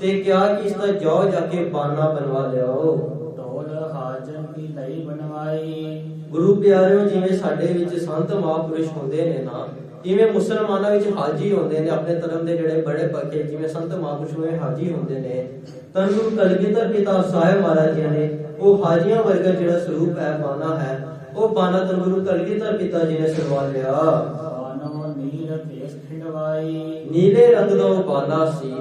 S1: ਤੇ ਕਿਹਾ ਕਿ ਇਸ ਦਾ ਜਾਓ ਜਾ ਕੇ ਬਾਨਾ ਬਣਵਾ ਲਿਆਓ।
S2: ਢੋਲ ਹਾਜਨ ਕੀ ਲਈ ਬਣਵਾਈ।
S1: ਗੁਰੂ ਪਿਆਰਿਓ ਜਿਵੇਂ ਸਾਡੇ ਵਿੱਚ ਸੰਤ ਮਹਾਪੁਰਸ਼ ਹੁੰਦੇ ਨੇ ਨਾ ਜਿਵੇਂ ਮੁਸਲਮਾਨਾਂ ਵਿੱਚ ਹਾਜੀ ਹੁੰਦੇ ਨੇ ਆਪਣੇ ਧਰਮ ਦੇ ਜਿਹੜੇ ਬੜੇ ਪੱਕੇ ਜਿਵੇਂ ਸੰਤ ਮਹਾਂਪੁਰਸ਼ ਹੋਏ ਹਾਜੀ ਹੁੰਦੇ ਨੇ ਤਾਂ ਗੁਰੂ ਕਲਗੀਧਰ ਪਿਤਾ ਸਾਹਿਬ ਮਹਾਰਾਜ ਜੀ ਨੇ ਉਹ ਹਾਜੀਆਂ ਵਰਗਾ ਜਿਹੜਾ ਸਰੂਪ ਹੈ ਬਾਣਾ ਹੈ ਉਹ ਬਾਣਾ ਤਾਂ ਗੁਰੂ ਕਲਗੀਧਰ ਪਿਤਾ ਜੀ ਨੇ ਸਰਵਾ ਲਿਆ।
S2: ਬਾਨੋ ਖਿੰਡਵਾਈ।
S1: ਨੀਲੇ ਰੰਗ ਦਾ ਉਹ ਬਾਣਾ ਸੀ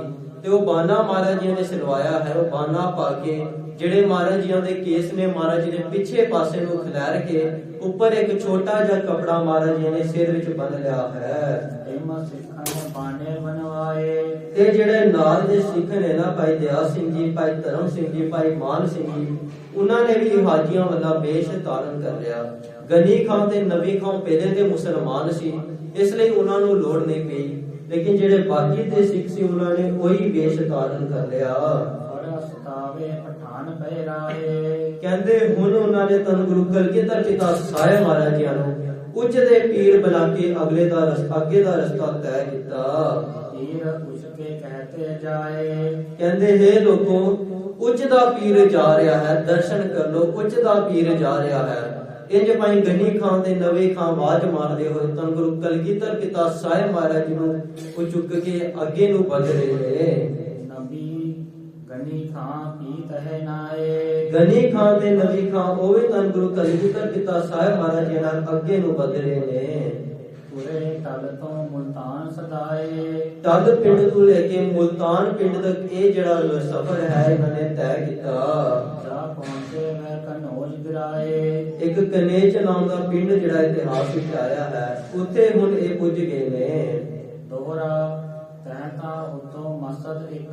S1: ਤੇ ਉਹ ਬਾਣਾ ਮਹਾਰਾਜ ਜੀ ਨੇ ਸਿਲਵਾਇਆ ਹੈ। ਉਹ ਬਾਣਾ ਪਾ ਕੇ ਜਿਹੜੇ ਮਹਾਰਾਜ ਜੀਆਂ ਦੇ ਕੇਸ ਨੇ ਮਹਾਰਾਜ ਜੀ ਨੇ ਪਿੱਛੇ ਪਾਸੇ ਨੂੰ ਖਿਲਾਰ ਕੇ ਉੱਪਰ ਇੱਕ ਛੋਟਾ ਜਿਹਾ ਕਪੜਾ ਮਹਾਰਾਜ ਜੀ ਨੇ ਸਿਰ ਵਿੱਚ ਬੰਨ ਲਿਆ ਹੈ।
S2: ਤਿਮ ਸਿੱਖਾਂ ਨੇ ਬਾਣੇ ਬਣਵਾਏ।
S1: ਤੇ ਜਿਹੜੇ ਨਾਲ ਦੇ ਸਿੱਖ ਨੇ ਨਾ ਭਾਈ ਦਿਆ ਸਿੰਘ ਜੀ ਭਾਈ ਧਰਮ ਸਿੰਘ ਜੀ ਭਾਈ ਮਾਨ ਸਿੰਘ ਜੀ ਉਹਨਾਂ ਨੇ ਵੀ ਹਾਜੀਆਂ ਵਾਲਾ ਵੇਸ਼ ਧਾਰਨ ਕਰ ਲਿਆ। ਗਨੀ ਖਾਂ ਤੇ ਨਬੀ ਖਾਂ ਪਹਿਲੇ ਦੇ ਮੁਸਲਮਾਨ ਸੀ। ਇਸ ਲਈ ਉਹਨਾਂ ਨੂੰ ਲੋੜ ਨਹੀਂ ਪਈ। ਲੇਕਿਨ ਜਿਹੜੇ ਬਾਕੀ ਦੇ ਸਿੱਖ ਸੀ ਉਹਨਾਂ ਨੇ ਉਹੀ ਵੇਸ਼ ਧਾਰਨ ਕਰ ਲਿਆ। ਕਹਿੰਦੇ ਹੁਣ ਉਹਨਾਂ ਨੇ ਤਨ ਗੁਰੂ ਕਲਗੀਧਰ ਪਿਤਾ ਸਾਰੇ ਮਹਾਰਾਜ ਜੀਆਂ ਨੂੰ ਉੱਚ ਦੇ ਪੀਰ ਬਣਾ ਕੇ ਅਗਲੇ ਦਾ ਰਸਤਾ ਅੱਗੇ ਦਾ ਰਸਤਾ ਤੈਅ ਕੀਤਾ।
S2: ਤੀਰ ਉਸ ਕੇ ਕਹਤੇ ਜਾਏ।
S1: ਕਹਿੰਦੇ ਹੈ ਲੋਕੋ ਉੱਚ ਦਾ ਪੀਰ ਜਾ ਰਿਹਾ ਹੈ ਦਰਸ਼ਨ ਕਰ ਲੋ ਉੱਚ ਦਾ ਪੀਰ ਜਾ ਰਿਹਾ ਹੈ। ਇੰਜ ਭਾਈ ਗਨੀ ਖਾਨ ਤੇ ਨਵੇਂ ਖਾਨ ਆਵਾਜ਼ ਮਾਰਦੇ ਹੋਏ ਤਾਂ ਗੁਰੂ ਕਲਗੀਧਰ ਪਿਤਾ ਸਾਹਿਬ ਮਹਾਰਾਜ ਜੀ ਨੂੰ ਉਹ ਚੁੱਕ ਕੇ ਅੱਗੇ ਨੂੰ ਵੱਧ ਰਹੇ ਨੇ।
S2: ਨਬੀ ਗਨੀ ਖਾਂ ਪੀਤ ਹੈ ਨਾਏ।
S1: ਗਨੀ ਖਾਨ ਤੇ ਨਵੀ ਖਾਨ ਉਹ ਵੀ ਤਾਂ ਗੁਰੂ ਕਲਗੀਧਰ ਪਿਤਾ ਸਾਹਿਬ ਮਹਾਰਾਜ ਜੀ ਨਾਲ ਅੱਗੇ ਨੂੰ ਵੱਧ ਰਹੇ ਨੇ।
S2: ਪੂਰੇ ਤਲ ਤੋਂ ਮੁਲਤਾਨ ਸਦਾਏ
S1: ਤਦ ਪਿੰਡ ਤੋਂ ਲੈ ਕੇ ਮੁਲਤਾਨ ਪਿੰਡ ਤੱਕ ਇਹ ਜਿਹੜਾ ਸਫ਼ਰ ਹੈ ਇਹਨਾਂ ਨੇ ਤੈਅ ਕੀਤਾ।
S2: ਜਾ ਪਹੁੰਚੇ ਮੈਂ ਕਨੋਜ ਗਿਰਾਏ
S1: ਇੱਕ ਕਨੇਚ ਨਾਮ ਦਾ ਪਿੰਡ ਜਿਹੜਾ ਇਤਿਹਾਸ ਵਿੱਚ ਆਇਆ ਹੈ ਉੱਥੇ ਹੁਣ ਇਹ ਪੁੱਜ ਗਏ ਨੇ।
S2: ਦੋਹਰਾ ਤੈਂ ਤਾਂ ਉਤੋਂ ਮਸਦ ਇੱਕ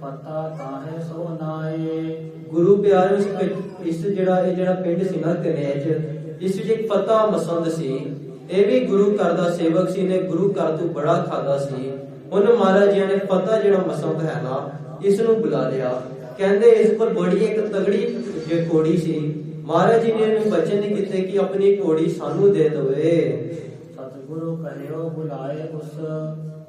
S2: ਫਤਾ ਤਾਹੇ ਸੋ ਨਾਏ।
S1: ਗੁਰੂ ਪਿਆਰੇ ਇਸ ਜਿਹੜਾ ਇਹ ਜਿਹੜਾ ਪਿੰਡ ਸੀ ਨਾ ਕਨੇਚ ਇਸ ਵਿੱਚ ਇੱਕ ਫਤਾ ਮਸੰਦ ਸੀ। ਇਹ ਵੀ ਗੁਰੂ ਘਰ ਦਾ ਸੇਵਕ ਸੀ ਨੇ ਗੁਰੂ ਘਰ ਤੋਂ ਬੜਾ ਖਾਦਾ ਸੀ। ਹੁਣ ਮਹਾਰਾਜ ਜੀ ਨੇ ਫਤਾ ਜਿਹੜਾ ਮਸੰਦ ਹੈ ਨਾ ਇਸ ਨੂੰ ਬੁਲਾ ਲਿਆ। ਕਹਿੰਦੇ ਇਸ ਪਰ ਬੜੀ ਇੱਕ ਤਗੜੀ ਜੇ ਕੋੜੀ ਸੀ। ਮਹਾਰਾਜ ਜੀ ਨੇ ਇਹਨੂੰ ਬਚਨ ਨਹੀਂ ਕੀਤੇ ਕਿ ਆਪਣੀ ਕੋੜੀ ਸਾਨੂੰ ਦੇ ਦੇਵੇ।
S2: ਸਤਿਗੁਰੂ ਕਹਿਓ ਬੁਲਾਏ ਉਸ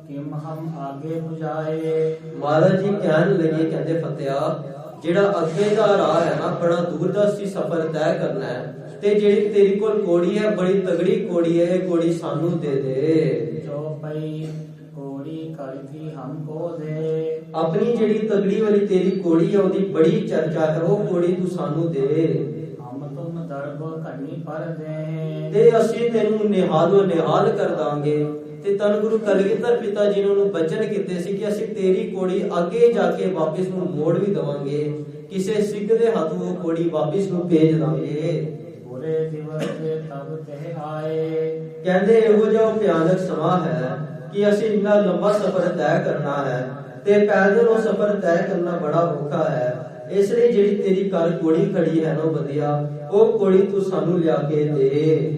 S2: ਕਿਮ ਹਮ ਆਗੇ 부ਜਾਏ
S1: ਮਹਾਰਾਜ ਜੀ ਕਹਿਣ ਲੱਗੇ ਕਹਿੰਦੇ ਫਤਿਆ ਜਿਹੜਾ ਅੱਗੇ ਦਾ ਰਾਹ ਹੈ ਨਾ ਬੜਾ ਦੂਰ ਦਾ ਸੀ ਸਫ਼ਰ ਤੈਅ ਕਰਨਾ ਹੈ। ਤੇ ਜਿਹੜੀ ਤੇਰੀ ਕੋਲ ਕੋੜੀ ਹੈ ਬੜੀ ਤਗੜੀ ਕੋੜੀ ਹੈ ਇਹ ਕੋੜੀ ਸਾਨੂੰ ਦੇ ਦੇ।
S2: ਜੋ ਪਈ ਕੋੜੀ ਕਰਦੀ ਹਮ ਕੋ ਦੇ।
S1: ਆਪਣੀ ਜਿਹੜੀ ਤਗੜੀ ਵਾਲੀ ਤੇਰੀ ਕੋੜੀ ਹੈ ਉਹਦੀ ਬੜੀ ਚਰਚਾ ਹੈ ਉਹ ਕੋੜੀ ਤੂੰ ਸਾਨੂੰ ਦੇ।
S2: ਹਮ ਤੁਮ ਦਰਬ ਘਣੀ ਪਰ ਦੇ।
S1: ਤੇ ਅਸੀਂ ਤੈਨੂੰ ਨਿਹਾਲੋ ਨਿਹਾਲ ਕਰ ਦਾਂਗੇ। ਤੇ ਤਨ ਗੁਰੂ ਕਲਗੀਧਰ ਪਿਤਾ ਜੀ ਨੇ ਉਹਨੂੰ ਬਚਨ ਕੀਤੇ ਸੀ ਕਿ ਅਸੀਂ ਤੇਰੀ ਕੋੜੀ ਅੱਗੇ ਜਾ ਕੇ ਵਾਪਿਸ ਨੂੰ ਮੋੜ ਵੀ ਦਵਾਂਗੇ। ਕਿਸੇ ਸਿੱਖ ਦੇ ਹੱਥੋਂ ਉਹ ਕੋੜੀ ਵਾਪਿਸ ਨੂੰ ਭੇਜ ਦਾਂਗੇ।
S2: ਬੁਰੇ ਦਿਵਸ ਤਬ ਤੇ ਆਏ।
S1: ਕਹਿੰਦੇ ਇਹੋ ਜਿਹਾ ਭਿਆਨਕ ਸਮਾਂ ਹੈ ਕਿ ਅਸੀਂ ਇੰਨਾ ਲੰਬਾ ਸਫ਼ਰ ਤੈਅ ਕਰਨਾ ਹੈ ਤੇ ਪੈਦਲ ਉਹ ਸਫ਼ਰ ਤੈਅ ਕਰਨਾ ਬੜਾ ਔਖਾ ਹੈ। ਇਸ ਲਈ ਜਿਹੜੀ ਤੇਰੀ ਘਰ ਕੋੜੀ ਖੜੀ ਹੈ ਨਾ ਵਧੀਆ ਉਹ ਕੋੜੀ ਤੂੰ ਸਾਨੂੰ ਲਿਆ ਕੇ ਦੇ।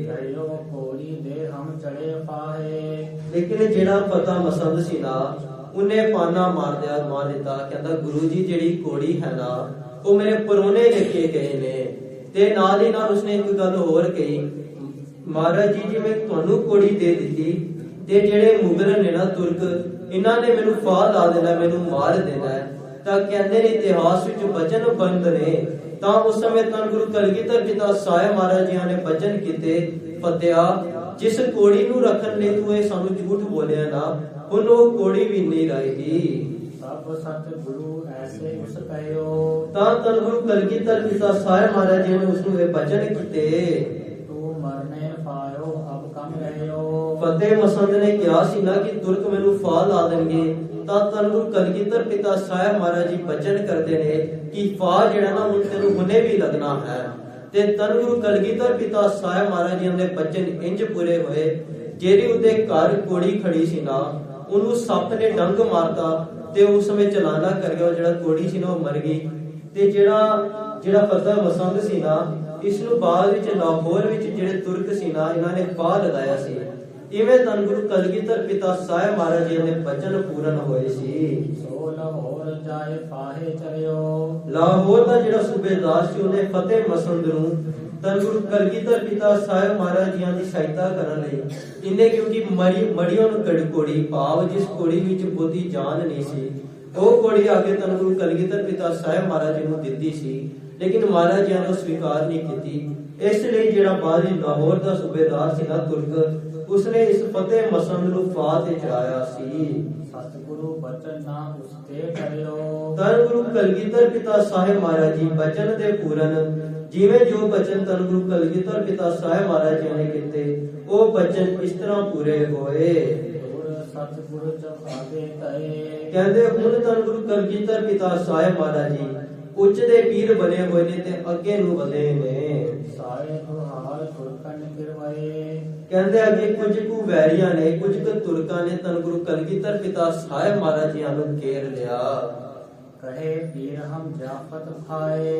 S2: ਕਹਿਓ ਕੋੜੀ ਦੇ ਹਮ ਚੜੇ ਪਾਹੇ
S1: ਲੇਕਿਨ ਜਿਹੜਾ ਪਤਾ ਮਸੰਦ ਸੀ ਨਾ ਉਹਨੇ ਪਾਨਾ ਮਾਰ ਦਿਆ ਮਾਰ ਦਿੱਤਾ। ਕਹਿੰਦਾ ਗੁਰੂ ਜੀ ਜਿਹੜੀ ਕੋੜੀ ਹੈ ਨਾ ਉਹ ਮੇਰੇ ਪਰੋਨੇ ਲੈ ਕੇ ਗਏ ਨੇ। ਤੇ ਨਾਲ ਹੀ ਨਾਲ ਉਸਨੇ ਇੱਕ ਗੱਲ ਹੋਰ ਕਹੀ, ਮਹਾਰਾਜ ਜੀ ਜੀ ਤੁਹਾਨੂੰ ਕੋੜੀ ਦੇ ਦਿੱਤੀ, ਤੇ ਜਿਹੜੇ ਮੁਗਲ ਨੇ ਨਾ ਤੁਰਕ, ਇਹਨਾਂ ਨੇ ਮੈਨੂੰ ਫਾਹ ਲਾ ਦੇਣਾ, ਮੈਨੂੰ ਮਾਰ ਦੇਣਾ ਤਾਂ ਕਹਿੰਦੇ ਨੇ, ਇਤਿਹਾਸ ਵਿੱਚ ਬਚਨ ਬੰਦ ਨੇ। ਤਾਂ ਉਸ ਸਮੇਂ ਤਾਂ ਗੁਰੂ ਕਲਗੀਧਰ ਪਿਤਾ ਸਾਹਿਬ ਮਹਾਰਾਜ ਜੀ ਨੇ ਬਚਨ ਕੀਤੇ ਫਤਿਆ ਜਿਸ ਕੋੜੀ ਨੂੰ ਰੱਖਣ ਲਈ ਤੂੰ ਇਹ ਸਾਨੂੰ ਝੂਠ ਬੋਲਿਆ ਨਾ, ਹੁਣ ਉਹ ਕੋੜੀ ਵੀ ਨਹੀਂ ਰਹੇਗੀ।
S2: ਸਭ ਸਤ ਗੁਰੂ ਐਸੇ ਉਸ ਕਹਿਓ
S1: ਤਾਂ ਤਨ ਗੁਰੂ ਕਲਗੀਧਰ ਪਿਤਾ ਸਾਹਿਬ ਮਹਾਰਾਜ ਜੀ ਨੇ ਉਸ ਨੂੰ ਇਹ ਬਚਨ ਕੀਤੇ।
S2: ਤੂੰ ਮਰਨੇ ਪਾਇਓ, ਅਬ ਕਮ ਰਹਿਓ।
S1: ਫਤਿਹ ਮਸੰਦ ਨੇ ਕਿਹਾ ਸੀ ਨਾ ਕਿ ਤੁਰਕ ਮੈਨੂੰ ਫਾਹ ਲਾ ਦੇਣਗੇ। ਤਾਂ ਤਨ ਗੁਰੂ ਕਲਗੀਧਰ ਪਿਤਾ ਸਾਹਿਬ ਮਹਾਰਾਜ ਜੀ ਬਚਨ ਕਰਦੇ ਨੇ ਕਿ ਫਾਹ ਜਿਹੜਾ ਨਾ ਹੁਣ ਤੈਨੂੰ ਹੁਣੇ ਵੀ ਲੱਗਣਾ ਹੈ। ਤੇ ਤਨ ਗੁਰੂ ਕਲਗੀਧਰ ਪਿਤਾ ਸਾਹਿਬ ਮਹਾਰਾਜ ਜੀ ਦੇ ਬਚਨ ਇੰਜ ਪੂਰੇ ਹੋਏ। ਜਿਹੜੀ ਉਹਦੇ ਘਰ ਕੋੜੀ ਖੜੀ ਸੀ ਨਾ, ਉਹਨੂੰ ਸੱਪ ਨੇ ਡੰਗ ਮਾਰਤਾ ਤੇ ਉਸ ਸਮੇਂ ਚਲਾਣਾ ਕਰ ਗਿਆ ਉਹ ਜਿਹੜਾ ਕੋੜੀ ਸੀ ਨਾ ਉਹ ਮਰ ਗਈ। ਤੇ ਜਿਹੜਾ ਜਿਹੜਾ ਫਤਿਹ ਮਸੰਦ ਸੀ ਨਾ ਇਸ ਨੂੰ ਬਾਅਦ ਵਿੱਚ ਲਾਹੌਰ ਵਿੱਚ ਜਿਹੜੇ ਤੁਰਕ ਸੀ ਨਾ ਇਹਨਾਂ ਨੇ ਫਾਹ ਲਗਾਇਆ ਸੀ। ਇਵੇਂ ਧੰਨ ਗੁਰੂ ਕਲਗੀਧਰ ਪਿਤਾ ਸਾਹਿਬ ਮਹਾਰਾਜ ਜੀ ਦੇ ਬਚਨ ਪੂਰਨ ਹੋਏ ਸੀ।
S2: ਸੋ ਲਾਹੌਰ ਜਾਏ ਪਾਹੇ ਚਲਿਓ
S1: ਲਾਹੌਰ ਦਾ ਜਿਹੜਾ ਸੂਬੇਦਾਰ ਸੀ ਉਹਨੇ ਫਤਿਹ ਮਸੰਦ ਨੂੰ ਗੁਰੂ ਕਲਗੀਧਰ ਪਿਤਾ ਸਾਹਿਬ ਮਹਾਰਾਜ ਜੀਆਂ ਦੀ ਸਹਾਇਤਾ ਕਰਨ ਲਈ। ਇਹਨੇ ਕਿਉਂਕਿ ਮਰੀ ਮੜੀਆਂ ਨੂੰ ਕੜ ਕੋੜੀ ਭਾਵ ਜਿਸ ਕੋੜੀ ਵਿੱਚ ਬੁੱਧੀ ਜਾਨ ਨਹੀਂ ਸੀ ਉਹ ਕੋੜੀ ਆ ਕੇ ਗੁਰੂ ਕਲਗੀਧਰ ਪਿਤਾ ਸਾਹਿਬ ਮਹਾਰਾਜ ਜੀ ਨੂੰ ਦਿੱਤੀ ਸੀ ਲੇਕਿਨ ਮਹਾਰਾਜ ਜੀ ਨੇ ਸਵੀਕਾਰ ਨਹੀਂ ਕੀਤੀ। ਇਸ ਲਈ ਜਿਹੜਾ ਬਾਅਦ ਵਿੱਚ ਲਾਹੌਰ ਦਾ ਸੂਬੇਦਾਰ ਸੀ ਨਾ ਤੁਰਕ ਉਸਨੇ ਇਸ ਫਤਿਹ ਮਸੰਦ ਨੂੰ ਫਾਹ ਤੇ ਚੜਾਇਆ ਸੀ।
S2: ਸਤਿਗੁਰੂ ਬਚਨ ਨਾ ਉਸਤੇ ਕਰਿਓ
S1: ਧੰਨ ਗੁਰੂ ਕਲਗੀਧਰ ਪਿਤਾ ਸਾਹਿਬ ਮਹਾਰਾਜ ਜੀ ਬਚਨ ਦੇ ਪੂਰਨ ਜਿਵੇਂ ਜੋ ਬਚਨ ਧੰਨ ਗੁਰੂ ਕਲਗੀਧਰ ਪਿਤਾ ਸਾਹਿਬ ਮਹਾਰਾਜ ਜੀ ਨੇ ਕੀਤੇ ਉਹ ਬਚਨ ਇਸ ਤਰ੍ਹਾਂ ਪੂਰੇ ਹੋਏ। ਕਹਿੰਦੇ ਹੁਣ ਧੰਨ ਗੁਰੂ ਕਲਗੀਧਰ ਪਿਤਾ ਸਾਹਿਬ ਮਹਾਰਾਜ ਜੀ ਉੱਚ ਦੇ ਪੀਰ ਬਣੇ ਹੋਏ ਨੇ ਤੇ ਅੱਗੇ ਨੂੰ ਵਧੇ ਨੇ।
S2: ਸਾਰੇ ਦੁਹਾਰ ਤੁਰਕਨ ਕਿਰਵਾਏ
S1: ਕਹਿੰਦੇ ਅੱਗੇ ਕੁਝ ਕੁ ਵੈਰੀਆਂ ਨੇ ਕੁਝ ਕੁ ਤੁਰਕਾਂ ਨੇ ਧੰਨ ਗੁਰੂ ਕਲਗੀਧਰ ਪਿਤਾ ਸਾਹਿਬ ਮਹਾਰਾਜ ਜੀ ਨੂੰ ਘੇਰ ਲਿਆ।
S2: ਕਹੇ ਪੀਰ ਹਮ ਜਾਫਤ ਖਾਏ।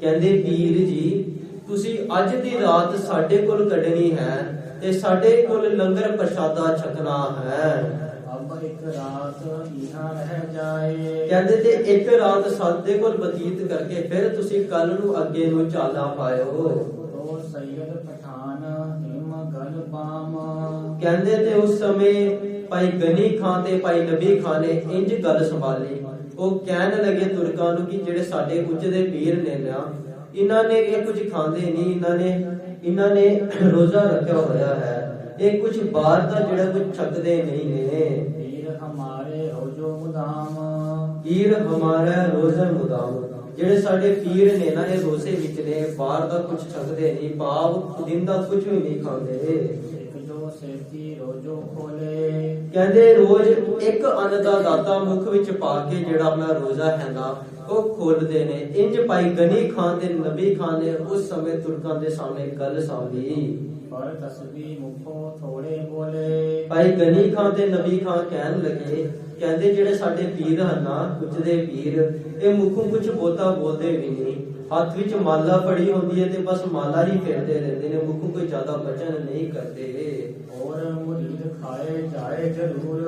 S1: ਕਹਿੰਦੇ ਪੀਰ ਜੀ ਤੁਸੀਂ ਅੱਜ ਦੀ ਰਾਤ ਸਾਡੇ ਕੋਲ ਕੱਢਣੀ ਹੈ ਤੇ ਸਾਡੇ ਕੋਲ ਲੰਗਰ ਪ੍ਰਸ਼ਾਦਾ ਛਕਣਾ ਹੈ।
S2: ਅਬ ਇੱਕ ਰਾਤ ਇਹਾਂ ਰਹਿ ਜਾਏ।
S1: ਕਹਿੰਦੇ ਤੇ ਇੱਕ ਰਾਤ ਸਾਡੇ ਕੋਲ ਬਤੀਤ ਕਰਕੇ ਫਿਰ ਤੁਸੀਂ ਕੱਲ ਨੂੰ ਅੱਗੇ ਨੂੰ ਚਾਲਾ ਪਾਇਓ।
S2: ਤੋ ਪਠਾਨ ਹਿਮ ਗਲ ਬਾਮ
S1: ਕਹਿੰਦੇ ਤੇ ਉਸ ਸਮੇਂ ਭਾਈ ਗਨੀ ਖਾਨ ਤੇ ਭਾਈ ਨਬੀ ਖਾਨ ਨੇ ਇੰਜ ਗੱਲ ਸੰਭਾਲੀ। ਉਹ ਕਹਿਣ ਲੱਗੇ ਤੁਰਕਾਂ ਨੂੰ ਕਿ ਜਿਹੜੇ ਸਾਡੇ ਉੱਚ ਦੇ ਪੀਰ ਨੇ ਨਾ ਇਹਨਾਂ ਨੇ ਇਹ ਕੁਝ ਖਾਂਦੇ ਨਹੀਂ ਇਹਨਾਂ ਨੇ ਇਹਨਾਂ ਨੇ ਰੋਜ਼ਾ ਰੱਖਿਆ ਹੋਇਆ ਹੈ। ਇਹ ਕੁਝ ਬਾਹਰ ਦਾ ਜਿਹੜਾ ਕੁਝ ਛਕਦੇ ਨਹੀਂ ਨੇ।
S2: ਪੀਰ ਹਮਾਰੇ ਰੋਜੋ ਮੁਦਾਮ
S1: ਪੀਰ ਹਮਾਰਾ ਰੋਜ਼ਾ ਮੁਦਾਮ ਜਿਹੜੇ ਸਾਡੇ ਪੀਰ ਨੇ ਨਾ ਇਹ ਰੋਜ਼ੇ ਵਿੱਚ ਨੇ ਬਾਹਰ ਦਾ ਕੁਝ ਛਕਦੇ ਨਹੀਂ ਭਾਵ ਦਿਨ ਦਾ ਕੁਝ ਵੀ ਨਹੀਂ ਖਾਂਦੇ।
S2: ਸੇਤੀ ਰੋਜੋ ਖੋਲੇ।
S1: ਕਹਿੰਦੇ ਰੋਜ਼ ਇੱਕ ਅੰਨ ਦਾ ਦਾਤਾ ਮੁਖ ਵਿੱਚ ਪਾ ਕੇ ਜਿਹੜਾ ਆਪਣਾ ਰੋਜ਼ਾ ਹੈ ਨਾ ਉਹ ਖੋਲਦੇ ਨੇ। ਇੰਜ ਭਾਈ ਗਨੀ ਖਾਨ ਤੇ ਨਬੀ ਖਾਨ ਨੇ ਉਸ ਸਮੇਂ ਤੁਰਕਾਂ ਦੇ ਸਾਹਮਣੇ ਗੱਲ ਸਾਂਭੀ।
S2: ਪਰ ਤਸਬੀ ਮੁਖੋ ਥੋੜੇ ਬੋਲੇ।
S1: ਭਾਈ ਗਨੀ ਖਾਨ ਤੇ ਨਬੀ ਖਾਨ ਕਹਿਣ ਲੱਗੇ ਕਹਿੰਦੇ ਜਿਹੜੇ ਸਾਡੇ ਪੀਰ ਹਨ ਨਾ ਕੁਝ ਦੇ ਪੀਰ ਇਹ ਮੁਖੋਂ ਕੁਝ ਬੋਤਾ ਬੋਲਦੇ ਵੀ ਨਹੀਂ। ਹੱਥ ਵਿੱਚ ਮਾਲਾ ਫੜੀ ਹੁੰਦੀ ਹੈ ਤੇ ਬਸ ਮਾਲਾ ਹੀ ਫੇਰਦੇ ਰਹਿੰਦੇ ਨੇ ਮੁਖੋਂ ਕੋਈ ਜ਼ਿਆਦਾ ਬਚਨ ਨਹੀਂ ਕਰਦੇ।
S2: ਔਰ ਮੁਰੀਦ ਖਾਏ ਜਾਏ ਜਰੂਰ।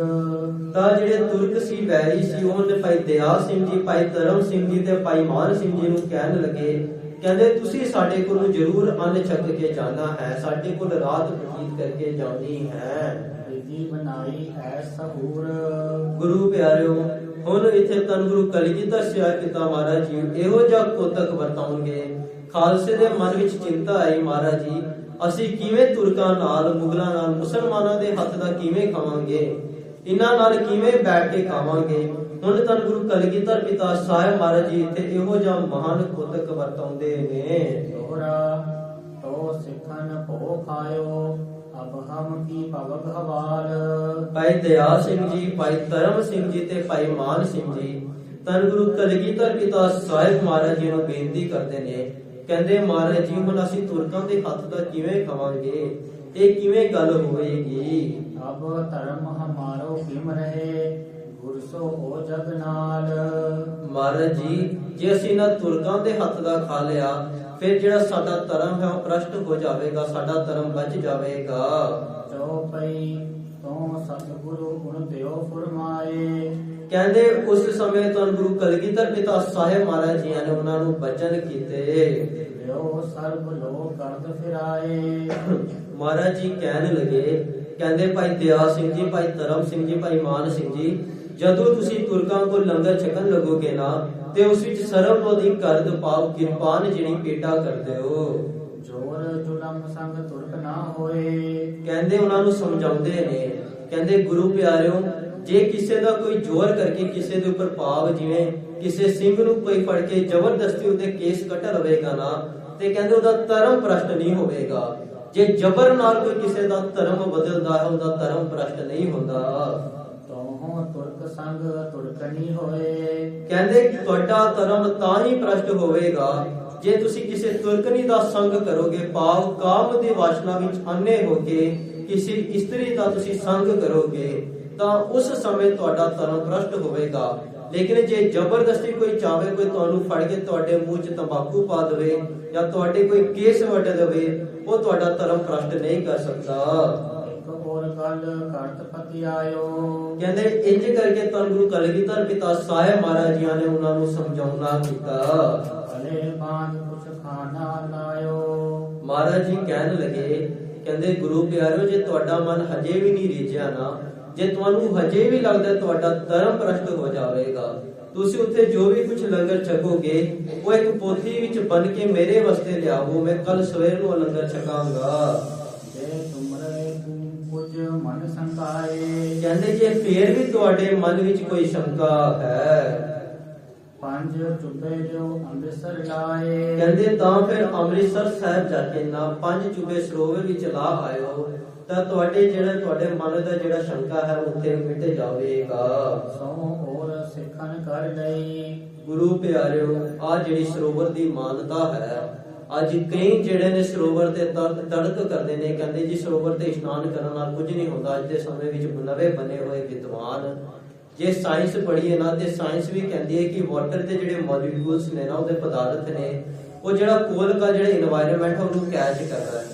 S1: ਤਾਂ ਜਿਹੜੇ ਤੁਰਕ ਸੀ ਵੈਰੀ ਸੀ ਉਹਨੇ ਭਾਈ ਦਿਆ ਸਿੰਘ ਜੀ ਭਾਈ ਧਰਮ ਸਿੰਘ ਜੀ ਤੇ ਭਾਈ ਮਾਨ ਸਿੰਘ ਜੀ ਨੂੰ ਕਹਿਣ ਲੱਗੇ ਕਹਿੰਦੇ ਤੁਸੀਂ ਸਾਡੇ ਕੋਲੋਂ ਜ਼ਰੂਰ ਅੰਨ ਛਕ ਕੇ ਜਾਣਾ ਹੈ ਸਾਡੇ ਕੋਲ ਰਾਤ ਬਤੀਤ ਕਰਕੇ ਜਾਣੀ ਹੈ।
S2: ਵਿਧੀ ਬਣਾਈ ਐ ਸਹੂਰ।
S1: ਗੁਰੂ ਪਿਆਰਿਓ ਹੁਣ ਇੱਥੇ ਤਨ ਗੁਰੂ ਕਲਗੀਧਰ ਸਿਆਰ ਪਿਤਾ ਮਹਾਰਾਜ ਜੀ, ਇਹੋ ਜਿਹਾ ਕੋਤਕ ਵਰਤਾਉਣਗੇ ਖਾਲਸੇ ਦੇ ਮਨ ਵਿੱਚ ਚਿੰਤਾ ਆਈ ਮਹਾਰਾਜ ਜੀ, ਅਸੀਂ ਕਿਵੇਂ ਤੁਰਕਾਂ ਨਾਲ, ਮੁਗਲਾਂ ਨਾਲ, ਮੁਸਲਮਾਨਾਂ ਦੇ ਹੱਥ ਦਾ ਕਿਵੇਂ ਖਾਵਾਂਗੇ? ਇਹਨਾਂ ਨਾਲ ਕਿਵੇਂ ਬੈਠ ਕੇ ਖਾਵਾਂਗੇ? ਹੁਣ ਤਨ ਗੁਰੂ ਕਲਗੀਧਰ ਪਿਤਾ ਸਾਹਿਬ ਮਹਾਰਾਜ ਜੀ ਇੱਥੇ ਇਹੋ ਜਿਹਾ ਮਹਾਨ ਕੋਤਕ ਵਰਤਾਉਂਦੇ ਨੇ।
S2: ਦੋਹਰਾ ਤੋ ਸਿੱਖਨ ਭੋ ਖਾਇਓ। ਅਬ ਹਮ ਕੀ ਭਗਤ ਹਵਾਲ?
S1: ਭਾਈ ਦਇਆ ਸਿੰਘ ਜੀ ਭਾਈ ਧਰਮ ਸਿੰਘ ਜੀ ਤੇ ਭਾਈ ਮਾਨ ਸਿੰਘ ਜੀ ਤਨ ਗੁਰੂ ਕਲਗੀਧਰ ਪਿਤਾ ਸਾਹਿਬ ਮਹਾਰਾਜ ਜੀ ਨੂੰ ਬੇਨਤੀ ਕਰਦੇ ਨੇ ਕਹਿੰਦੇ ਮਹਾਰਾਜ ਜੀ ਹੁਣ ਅਸੀਂ ਤੁਰਕਾਂ ਦੇ ਹੱਥ ਦਾ ਕਿਵੇਂ ਖਾਵਾਂਗੇ? ਇਹ ਕਿਵੇਂ ਗੱਲ ਹੋਏਗੀ?
S2: ਅਬ ਧਰਮ ਹਮਾਰੋ ਕਿਮ ਰਹੇ ਗੁਰਸੋ ਹੋ ਜਗ ਨਾਲ।
S1: ਮਹਾਰਾਜ ਜੀ ਜੇ ਅਸੀਂ ਨਾ ਤੁਰਕਾਂ ਦੇ ਹੱਥ ਦਾ ਖਾ ਲਿਆ ਫਿਰ ਜਿਹੜਾ ਸਾਡਾ ਧਰਮ ਹੈ ਉਹ ਪ੍ਰਸ਼ਟ ਹੋ ਜਾਵੇਗਾ ਸਾਡਾ ਧਰਮ ਬਚ ਜਾਵੇਗਾ।
S2: ਚਉਪਈ ਤੋਂ ਸਤਿਗੁਰੂ ਗੁਣ ਦਿਓ ਫਰਮਾਏ।
S1: ਕਹਿੰਦੇ ਉਸ ਸਮੇਂ ਤੋਂ ਗੁਰੂ ਕਲਗੀਧਰ ਪਿਤਾ ਸਾਹਿਬ ਮਹਾਰਾਜ ਜੀ ਨੇ ਉਹਨਾਂ ਨੂੰ ਬਚਨ ਕੀਤੇ।
S2: ਦਿਓ ਸਰਬ ਲੋਕ ਕਰਦ ਫਿਰਾਏ।
S1: ਮਹਾਰਾਜ ਜੀ ਕਹਿਣ ਲੱਗੇ ਕਹਿੰਦੇ ਭਾਈ ਦਿਆ ਸਿੰਘ ਜੀ ਭਾਈ ਧਰਮ ਸਿੰਘ ਜੀ ਭਾਈ ਮਾਨ ਸਿੰਘ ਜੀ ਜਦੋਂ ਤੁਸੀਂ ਤੁਰਕਾਂ ਕੋਲ ਲੰਗਰ ਛਕਣ ਲੱਗੋਗੇ ਨਾ ਤੇ ਉਸ ਵਿੱਚ ਸਰਬ ਤੋਂ ਅਧਿਕ ਕਰਦ ਪਾਵ ਕਿਰਪਾਨ ਜਿਹੜੀ ਪੇਟਾ ਕਰਦੇ ਹੋ।
S2: ਜੋਰ ਜੁਲਮ ਸੰਗ ਤੁਰਕ ਨਾ ਹੋਏ।
S1: ਕਹਿੰਦੇ ਉਹਨਾਂ ਨੂੰ ਸਮਝਾਉਂਦੇ ਨੇ ਕਹਿੰਦੇ ਗੁਰੂ ਪਿਆਰਿਓ ਜੇ ਕਿਸੇ ਦਾ ਕੋਈ ਜ਼ੋਰ ਕਰਕੇ ਕਿਸੇ ਦੇ ਉੱਪਰ ਪਾਵ ਜਿਵੇਂ ਕਿਸੇ ਸਿੰਘ ਨੂੰ ਕੋਈ ਫੜ ਕੇ ਜ਼ਬਰਦਸਤੀ ਉਹਦੇ ਕੇਸ ਕੱਟ ਲਵੇਗਾ ਨਾ ਤੇ ਕਹਿੰਦੇ ਉਹਦਾ ਧਰਮ ਭ੍ਰਸ਼ਟ ਨਹੀਂ ਹੋਵੇਗਾ। ਜੇ ਜ਼ਬਰ ਨਾਲ ਕੋਈ ਕਿਸੇ ਦਾ ਧਰਮ ਬਦਲਦਾ ਹੈ ਉਹਦਾ ਧਰਮ ਭ੍ਰਸ਼ਟ ਨਹੀਂ ਹੁੰਦਾ।
S2: ਤੋਹੋਂ ਤੁਰਕ ਸੰਗ ਤੁਰਕਣੀ ਹੋਏ।
S1: ਕਹਿੰਦੇ ਕਿ ਤੁਹਾਡਾ ਧਰਮ ਤਾਂ ਹੀ ਭ੍ਰਸ਼ਟ ਹੋਵੇਗਾ। ਜੇ ਤੁਸੀਂ ਕਿਸੇ ਤੁਰਕਨੀ ਦਾ ਸੰਗ ਕਰੋਗੇ ਭਾਵ ਕਾਮ ਦੀ ਵਾਸ਼ਨਾ ਵਿੱਚ ਅੰਨੇ ਹੋ ਕੇ ਕਿਸੇ ਇਸਤਰੀ ਦਾ ਤੁਸੀਂ ਸੰਗ ਕਰੋਗੇ, ਤਾਂ ਉਸ ਸਮੇਂ ਤੁਹਾਡਾ ਧਰਮ ਭ੍ਰਸ਼ਟ ਹੋਵੇਗਾ। ਲੇਕਿਨ ਜੇ ਜ਼ਬਰਦਸਤੀ ਕੋਈ ਚਾਵੇ ਕੋਈ ਤੁਹਾਨੂੰ ਫੜ ਕੇ ਤੁਹਾਡੇ ਮੂੰਹ 'ਚ ਤੰਬਾਕੂ ਪਾ ਦੇਵੇ ਜਾਂ ਤੁਹਾਡੇ ਕੋਈ ਕੇਸ ਵੱਟ ਦੇਵੇ, ਉਹ ਤੁਹਾਡਾ ਧਰਮ ਪ੍ਰਸ਼ਟ ਨਹੀਂ ਕਰ ਸਕਦਾ।
S2: ਗੱਲ ਕਰਤ ਪਤੀ ਆਇਓ
S1: ਕਹਿੰਦੇ ਇੰਜ ਕਰਕੇ ਤਾਂ ਗੁਰੂ ਕਲਗੀਧਰ ਪਿਤਾ ਸਾਹਿਬ ਮਹਾਰਾਜ ਜੀ ਨੇ ਉਹਨਾਂ ਨੂੰ ਸਮਝਾਉਣਾ ਕੀਤਾ।
S2: ਭਲੇ ਬਾਂਝ ਕੁਛ ਖਾਣਾ ਲਾਇਓ।
S1: ਮਹਾਰਾਜ ਜੀ ਕਹਿਣ ਲੱਗੇ ਕਹਿੰਦੇ ਗੁਰੂ ਪਿਆਰਿਓ ਜੇ ਤੁਹਾਡਾ ਮਨ ਹਜੇ ਵੀ ਨਹੀਂ ਰੀਝਿਆ ਨਾ ਜੇ ਤੁਹਾਨੂੰ ਹਜੇ ਵੀ ਲੱਗਦਾ ਤੁਹਾਡਾ ਧਰਮ ਭ੍ਰਸ਼ਟ ਹੋ ਜਾਵੇਗਾ ਤੁਸੀਂ ਉੱਥੇ ਜੋ ਵੀ ਕੁਝ ਲੰਗਰ ਛਕੋਗੇ ਉਹ ਇੱਕ ਪੋਥੀ ਵਿੱਚ ਬਣ ਕੇ ਮੇਰੇ ਵਾਸਤੇ ਲਿਆਵੋ ਮੈਂ ਕੱਲ ਸਵੇਰ ਨੂੰ ਲੰਗਰ ਛਕਾਂਗਾ।
S2: ਜੇ ਤੁਮਰੇ ਕੁਝ ਮਨ ਸੰਕਾਏ
S1: ਕਹਿੰਦੇ ਜੇ ਫੇਰ ਵੀ ਤੁਹਾਡੇ ਮਨ ਵਿੱਚ ਕੋਈ ਸ਼ੰਕਾ ਹੈ?
S2: ਪੰਜ ਚੁੱਪੇ ਜੋ ਅੰਮ੍ਰਿਤਸਰ ਲਾਏ।
S1: ਕਹਿੰਦੇ ਤਾਂ ਫਿਰ ਅੰਮ੍ਰਿਤਸਰ ਸਾਹਿਬ ਜਾ ਕੇ ਨਾ ਪੰਜ ਚੁਬੇ ਸਰੋਵਰ ਵਿੱਚ ਲਾ ਆਇਓ ਤਾਂ ਤੁਹਾਡੇ ਜਿਹੜਾ ਤੁਹਾਡੇ ਮਨ ਦਾ ਜਿਹੜਾ ਸ਼ੰਕਾ ਹੈ ਉੱਥੇ ਮਿਟ ਜਾਵੇਗਾ।
S2: ਸੋ ਹੋਰ ਸਿੱਖਣ ਕਰ ਲਈ।
S1: ਗੁਰੂ ਪਿਆਰਿਓ ਆ ਜਿਹੜੀ ਸਰੋਵਰ ਦੀ ਮਾਨਤਾ ਹੈ ਅੱਜ ਕਈ ਜਿਹੜੇ ਨੇ ਸਰੋਵਰ ਤੇ ਤੜਕ ਕਰਦੇ ਨੇ, ਕਹਿੰਦੇ ਜੀ ਸਰੋਵਰ ਤੇ ਇਸ਼ਨਾਨ ਕਰਨ ਨਾਲ ਕੁਝ ਨਹੀਂ ਹੁੰਦਾ, ਅੱਜ ਦੇ ਸਮੇਂ ਵਿੱਚ ਨਵੇਂ ਬਨੇ ਹੋਏ ਵਿਦਵਾਨ, ਜੇ ਸਾਇੰਸ ਪੜ੍ਹੀਏ ਨਾ, ਤੇ ਸਾਇੰਸ ਵੀ ਕਹਿੰਦੀ ਹੈ ਕਿ ਵਾਟਰ ਦੇ ਜਿਹੜੇ ਮੋਲੀਕਿਊਲਸ ਨੇ ਨਾ, ਉਹਦੇ ਪਦਾਰਥ ਨੇ, ਉਹ ਜਿਹੜਾ ਕੋਲ ਦਾ ਜਿਹੜਾ এনवायरमेंट ਹੈ ਉਹਨੂੰ ਕੈਚ ਕਰਦਾ ਹੈ।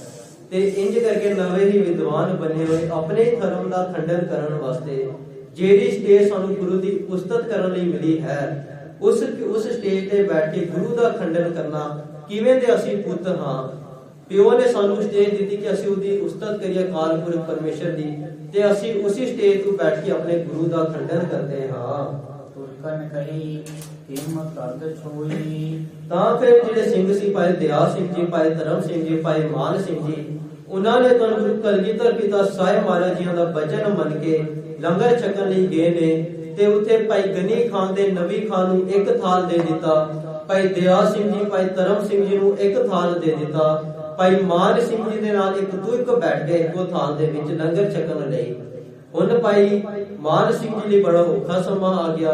S1: ਤੇ ਇੰਜ ਕਰਕੇ ਨਵੇਂ ਹੀ ਵਿਦਵਾਨ ਬਣੇ ਹੋਏ, ਆਪਣੇ ਧਰਮ ਦਾ ਖੰਡਨ ਕਰਨ ਵਾਸਤੇ ਜਿਹੜੀ ਸਟੇਜ ਸਾਨੂੰ ਗੁਰੂ ਦੀ ਉਸਤਤ ਕਰਨ ਲਈ ਮਿਲੀ ਹੈ, ਉਸ ਉਸ ਸਟੇਜ ਤੇ ਬੈਠ ਕੇ ਗੁਰੂ ਦਾ ਖੰਡਨ ਕਰਨਾ ਕਿਵੇਂ ਦੇ ਅਸੀਂ ਪੁੱਤ ਹਾਂ? ਪਿਓ ਨੇ ਸਾਨੂੰ ਸਟੇਜ ਦਿੱਤੀ ਕਿ ਅਸੀਂ ਉਹਦੀ ਉਸਤਤ ਕਰੀਏ ਕਾਲਪੁਰਖ ਪਰਮੇਸ਼ਰ ਦੀ ਤੇ ਅਸੀਂ ਉਸੇ ਸਟੇਜ ਤੋਂ ਬੈਠ ਕੇ ਆਪਣੇ ਗੁਰੂ ਦਾ ਖੰਡਨ ਕਰਦੇ ਹਾਂ।
S2: ਤੁਰਕਨ ਕਹੀ ਕਿਮ ਕਰਦ ਛੋਈ।
S1: ਤਾਂ ਫਿਰ ਜਿਹੜੇ ਸਿੰਘ ਸੀ ਭਾਈ ਦਿਆ ਸਿੰਘ ਜੀ ਭਾਈ ਧਰਮ ਸਿੰਘ ਜੀ ਭਾਈ ਮਾਨ ਸਿੰਘ ਜੀ ਉਹਨਾਂ ਨੇ ਤਾਂ ਗੁਰੂ ਕਲਗੀਧਰ ਪਿਤਾ ਸਾਹਿਬ ਮਹਾਰਾਜ ਜੀਆਂ ਦਾ ਬਚਨ ਮੰਨ ਕੇ ਲੰਗਰ ਛਕਣ ਲਈ ਗਏ ਨੇ ਤੇ ਉੱਥੇ ਭਾਈ ਗਨੀ ਖਾਨ ਦੇ ਨਬੀ ਖਾਨ ਨੂੰ ਇੱਕ ਥਾਲ ਦੇ ਦਿੱਤਾ। ਭਾਈ ਦਿਆ ਸਿੰਘ ਜੀ, ਭਾਈ ਧਰਮ ਸਿੰਘ ਜੀ ਨੂੰ ਇੱਕ ਥਾਲ ਦੇ ਦਿੱਤਾ। ਭਾਈ ਮਾਨ ਸਿੰਘ ਜੀ ਦੇ ਨਾਲ ਇੱਕ ਤੋਂ ਇੱਕ ਬੈਠ ਗਏ ਇੱਕੋ ਥਾਲ ਦੇ ਵਿੱਚ ਲੰਗਰ ਛਕਣ ਲਈ। ਹੁਣ ਭਾਈ ਮਾਨ ਸਿੰਘ ਜੀ ਲਈ ਬੜਾ ਔਖਾ ਸਮਾਂ ਆ ਗਿਆ।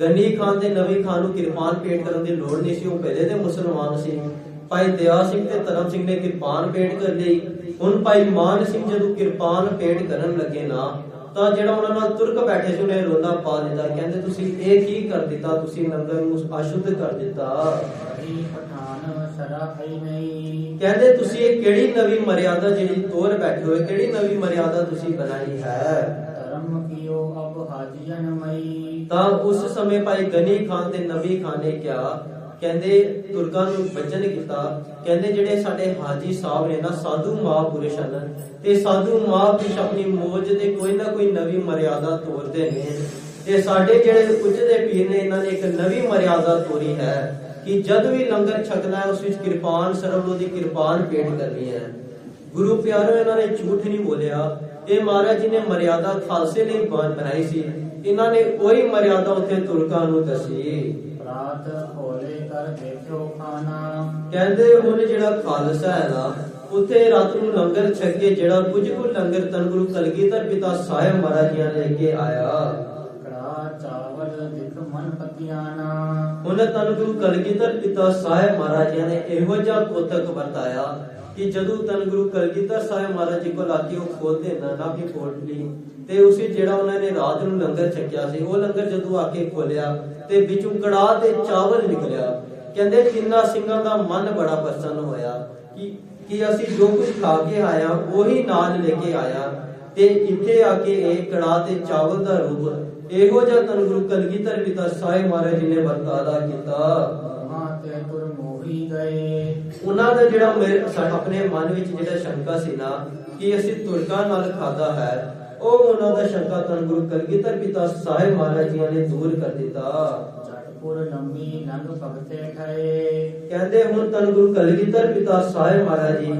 S1: ਗਨੀ ਖਾਨ ਤੇ ਨਵੀ ਖਾਨ ਨੂੰ ਕਿਰਪਾਨ ਭੇਟ ਕਰਨ ਦੀ ਲੋੜ ਨਹੀਂ ਸੀ, ਉਹ ਪਹਿਲੇ ਦੇ ਮੁਸਲਮਾਨ ਸੀ। ਭਾਈ ਦਿਆ ਸਿੰਘ ਤੇ ਧਰਮ ਸਿੰਘ ਨੇ ਕਿਰਪਾਨ ਭੇਟ ਕਰ ਲਈ। ਹੁਣ ਭਾਈ ਮਾਨ ਸਿੰਘ ਜਦੋਂ ਕਿਰਪਾਨ ਭੇਟ ਕਰਨ ਲੱਗੇ ਨਾ ਤਾਂ ਜਿਹੜਾ ਉਹਨਾਂ ਨਾਲ ਤੁਰਕ ਬੈਠੇ ਸੀ ਉਹਨੇ ਰੋਂਦਾ ਪਾ ਦਿੱਤਾ। ਕਹਿੰਦੇ ਤੁਸੀਂ ਇਹ ਕੀ ਕਰ ਦਿੱਤਾ? ਤੁਸੀਂ ਲੰਗਰ ਨੂੰ ਅਸ਼ੁੱਧ ਕਰ ਦਿੱਤਾ। ਕਹਿੰਦੇ ਤੁਸੀਂ ਇਹ ਕਿਹੜੀ ਨਵੀਂ ਮਰਿਆਦਾ ਜਿਹੜੀ ਤੋਰ ਬੈਠੇ ਹੋਏ ਕਿਹੜੀ ਨਵੀਂ ਮਰਿਆਦਾ ਤੁਸੀਂ ਬਣਾਈ ਹੈ?
S2: ਧਰਮ ਕੀਓ ਅਬ ਹਾਜੀਨ ਮਈ
S1: ਤਾਂ ਉਸ ਸਮੇਂ ਭਾਈ ਗਨੀ ਖਾਨ ਤੇ ਨਬੀ ਖਾਨ ਨੇ ਕਿਹਾ ਕਹਿੰਦੇ ਤੁਰਕਾਂ ਨੂੰ ਬਚਨ ਕੀਤਾ, ਕਹਿੰਦੇ ਜਿਹੜੇ ਸਾਡੇ ਹਾਜੀ ਸਾਹਿਬ ਨੇ ਨਾ, ਸਾਧੂ ਮਹਾਂਪੁਰਸ਼ ਹਨ ਤੇ ਸਾਧੂ ਮਹਾਂਪੁਰਸ਼ ਆਪਣੀ ਮੋਜ ਤੇ ਕੋਈ ਨਾ ਕੋਈ ਨਵੀਂ ਮਰਿਆਦਾ ਤੋਰਦੇ ਨੇ। ਤੇ ਸਾਡੇ ਜਿਹੜੇ ਉੱਚਦੇ ਪੀਰ ਨੇ, ਇਹਨਾਂ ਨੇ ਇੱਕ ਨਵੀਂ ਮਰਿਆਦਾ ਤੋਰੀ ਹੈ ਕਿ ਜਦ ਵੀ ਲੰਗਰ ਛਕਣਾ ਹੈ, ਉਸ ਵਿੱਚ ਕਿਰਪਾਨ ਸਰਬਲੋ ਦੀ ਕਿਰਪਾਨ ਭੇਟ ਕਰਨੀ ਹੈ। ਗੁਰੂ ਪਿਆਰੋ, ਇਹਨਾਂ ਨੇ ਝੂਠ ਨਹੀਂ ਬੋਲਿਆ। ਇਹ ਮਹਾਰਾਜ ਜੀ ਨੇ ਮਰਿਆਦਾ ਖਾਲਸੇ ਲਈ ਬਣਾਈ ਸੀ। ਇਹਨਾਂ ਨੇ ਉਹੀ ਮਰਿਆਦਾ ਉੱਥੇ ਤੁਰਕਾਂ ਨੂੰ ਦੱਸੀ।
S2: ਪ੍ਰਾਤ ਹੋਲੇ ਕਰ ਦੇਖਿਓ ਖਾਨਾ।
S1: ਕਹਿੰਦੇ ਹੁਣ ਜਿਹੜਾ ਖਾਲਸਾ ਹੈ ਨਾ ਰਾਤ ਨੂੰ ਲੰਗਰ ਛਕ ਜਿਹੜਾ ਕੁਝ ਕੁ ਲੰਗਰ ਤਨ ਗੁਰੂ ਕਲਗੀਧਰ ਪਿਤਾ ਸਾਹਿਬ ਮਹਾਰਾਜ ਜੀ ਨੇ ਲੈ ਕੇ ਆਇਆ।
S2: ਕੜਾ ਚਾਵਲ ਦਿਖ ਮਨ ਪਤਿਆਨਾ
S1: ਉਹਨਾਂ ਤਨ ਗੁਰੂ ਕਲਗੀਧਰ ਪਿਤਾ ਸਾਹਿਬ ਮਹਾਰਾਜ ਜੀ ਨੇ ਇਹੋ ਜਿਹਾ ਕੋਤਕ ਵਰਤਾਇਆ। ਕਿ ਜਦੋਂ ਤਨ ਗੁਰੂ ਕਲਗੀਧਰ ਸਾਹਿਬ ਮਹਾਰਾਜ ਜੀ ਕੋਲ ਆ ਉਹ ਖੋਲਦੇ ਨਾ ਨਾ ਪੋਟਲੀ ਤੇ ਉਸੇ ਜਿਹੜਾ ਉਹਨਾਂ ਨੇ ਰਾਤ ਨੂੰ ਲੰਗਰ ਛਕਿਆ ਸੀ, ਉਹ ਲੰਗਰ ਜਦੋਂ ਆ ਕੇ ਖੋਲਿਆ ਤੇ ਵਿੱਚੋਂ ਕੜਾਹ ਤੇ ਚਾਵਲ ਨਿਕਲਿਆ। ਕਹਿੰਦੇ ਤਿੰਨਾਂ ਸਿੰਘਾਂ ਦਾ ਮਨ ਬੜਾ ਪ੍ਰਸੰਨ ਹੋਇਆ ਕਿ ਕਿ ਅਸੀਂ ਜੋ ਕੁਝ ਖਾ ਕੇ ਆਇਆ, ਉਹੀ ਨਾਲ ਲੈ ਕੇ ਆਇਆ ਤੇ ਇੱਥੇ ਆ ਕੇ ਇਹ ਕੜਾਹ ਤੇ ਚਾਵਲ ਦਾ ਰੂਪ, ਇਹੋ ਜਿਹਾ ਤਨ ਗੁਰੂ ਕਲਗੀਧਰ ਪਿਤਾ ਸਾਹਿਬ ਮਹਾਰਾਜ ਜੀ ਨੇ ਵਰਤਾਰਾ ਕੀਤਾ।
S2: ਮਾ ਤੇ ਤੁਰ ਗਏ।
S1: ਉਹਨਾਂ ਦਾ ਜਿਹੜਾ ਮੇਰੇ- ਆਪਣੇ ਮਨ ਵਿੱਚ ਜਿਹੜਾ ਸ਼ੰਕਾ ਸੀ ਨਾ ਕਿ ਅਸੀਂ ਤੁਰਕਾਂ ਨਾਲ ਖਾਦਾ ਹੈ ਉਹ ਉਹਨਾਂ ਦਾ ਸ਼ੰਕਾ ਤਨ ਗੁਰੂ ਕਲਗੀਧਰ ਪਿਤਾ ਸਾਹਿਬ ਮਹਾਰਾਜ ਜੀ ਨੇ ਦੂਰ ਕਰ ਦਿੱਤਾ।
S2: ਜਟਪੁਰ ਲੰਮੀ ਨੰਗ ਭਗਤੇ ਠਏ
S1: ਕਹਿੰਦੇ ਹੁਣ ਤਨ ਗੁਰੂ ਕਲਗੀਧਰ ਪਿਤਾ ਸਾਹਿਬ ਮਹਾਰਾਜ ਜੀ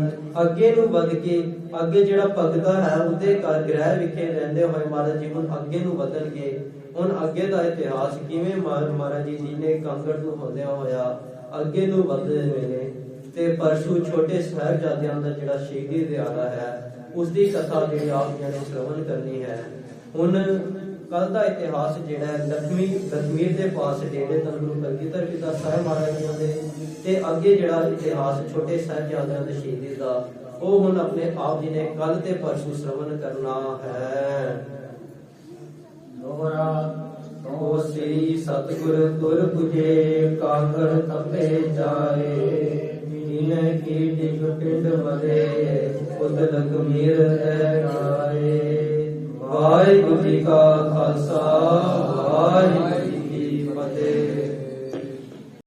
S1: ਅੱਗੇ ਨੂੰ ਵਧ ਕੇ ਅੱਗੇ ਜਿਹੜਾ ਭਗਤਾ ਹੈ ਉਹਦੇ ਘਰ ਗ੍ਰਹਿ ਵਿਖੇ ਰਹਿੰਦੇ ਹੋਏ ਮਹਾਰਾਜ ਜੀ ਹੁਣ ਅੱਗੇ ਨੂੰ ਵਧਣਗੇ। ਹੁਣ ਅੱਗੇ ਦਾ ਇਤਿਹਾਸ ਕਿਵੇਂ ਮਹਾ- ਮਹਾਰਾਜ ਜੀ ਜੀ ਨੇ ਕੰਗੜ ਨੂੰ ਹੁੰਦਿਆਂ ਹੋਇਆ ਅੱਗੇ ਨੂੰ ਵਧਦੇ ਹੋਏ ਨੇ ਤੇ ਪਰਸ਼ੂ ਛੋਟੇ ਸਾਹਿਬਜ਼ਾਦਿਆਂ ਦਾ ਜਿਹੜਾ ਸ਼ਹੀਦੀ ਦਿਹਾੜਾ ਹੈ ਉਸ ਦੀ ਕਥਾ ਜਿਹੜੀ ਆਪ ਜੀ ਨੇ ਸ਼੍ਰਵਣ ਕਰਨੀ ਹੈ। ਹੁਣ ਕੱਲ ਦਾ ਇਤਿਹਾਸ ਜਿਹੜਾ ਹੈ, ਲਖਮੀ, ਲਖਮੀਰ ਦੇ ਪਾਸ ਡੇਰੇ ਤਨ ਗੁਰੂ ਪਿਤਾ ਸਾਹਿਬ ਮਹਾਰਾਜ ਜੀ ਦੇ ਤੇ ਅੱਗੇ ਜਿਹੜਾ ਇਤਿਹਾਸ ਛੋਟੇ ਸਾਹਿਬਜ਼ਾਦਿਆਂ ਦੇ ਸ਼ਹੀਦੀ ਦਾ, ਉਹ ਹੁਣ ਆਪਣੇ ਆਪ ਜੀ ਨੇ ਕੱਲ ਤੇ ਪਰਸੋਂ ਸ਼੍ਰਵਣ ਕਰਨਾ ਹੈ।
S2: ਦੋਹਰਾ
S1: ਓ ਸ੍ਰੀ ਸਤਿਗੁਰ ਤੁਰ 부ਜੇ ਕਾਕਰ ਤਪੇ ਜਾਏ। ਦੀਨ ਕੀ ਡਿਗ ਪਿੰਡ ਮਦੇ ਉਦ ਲਖਮੀਰ ਹੈ ਰਾਏ। ਵਾਹਿਗੁਰੂ ਜੀ ਕਾ ਖਾਲਸਾ, ਵਾਹਿਗੁਰੂ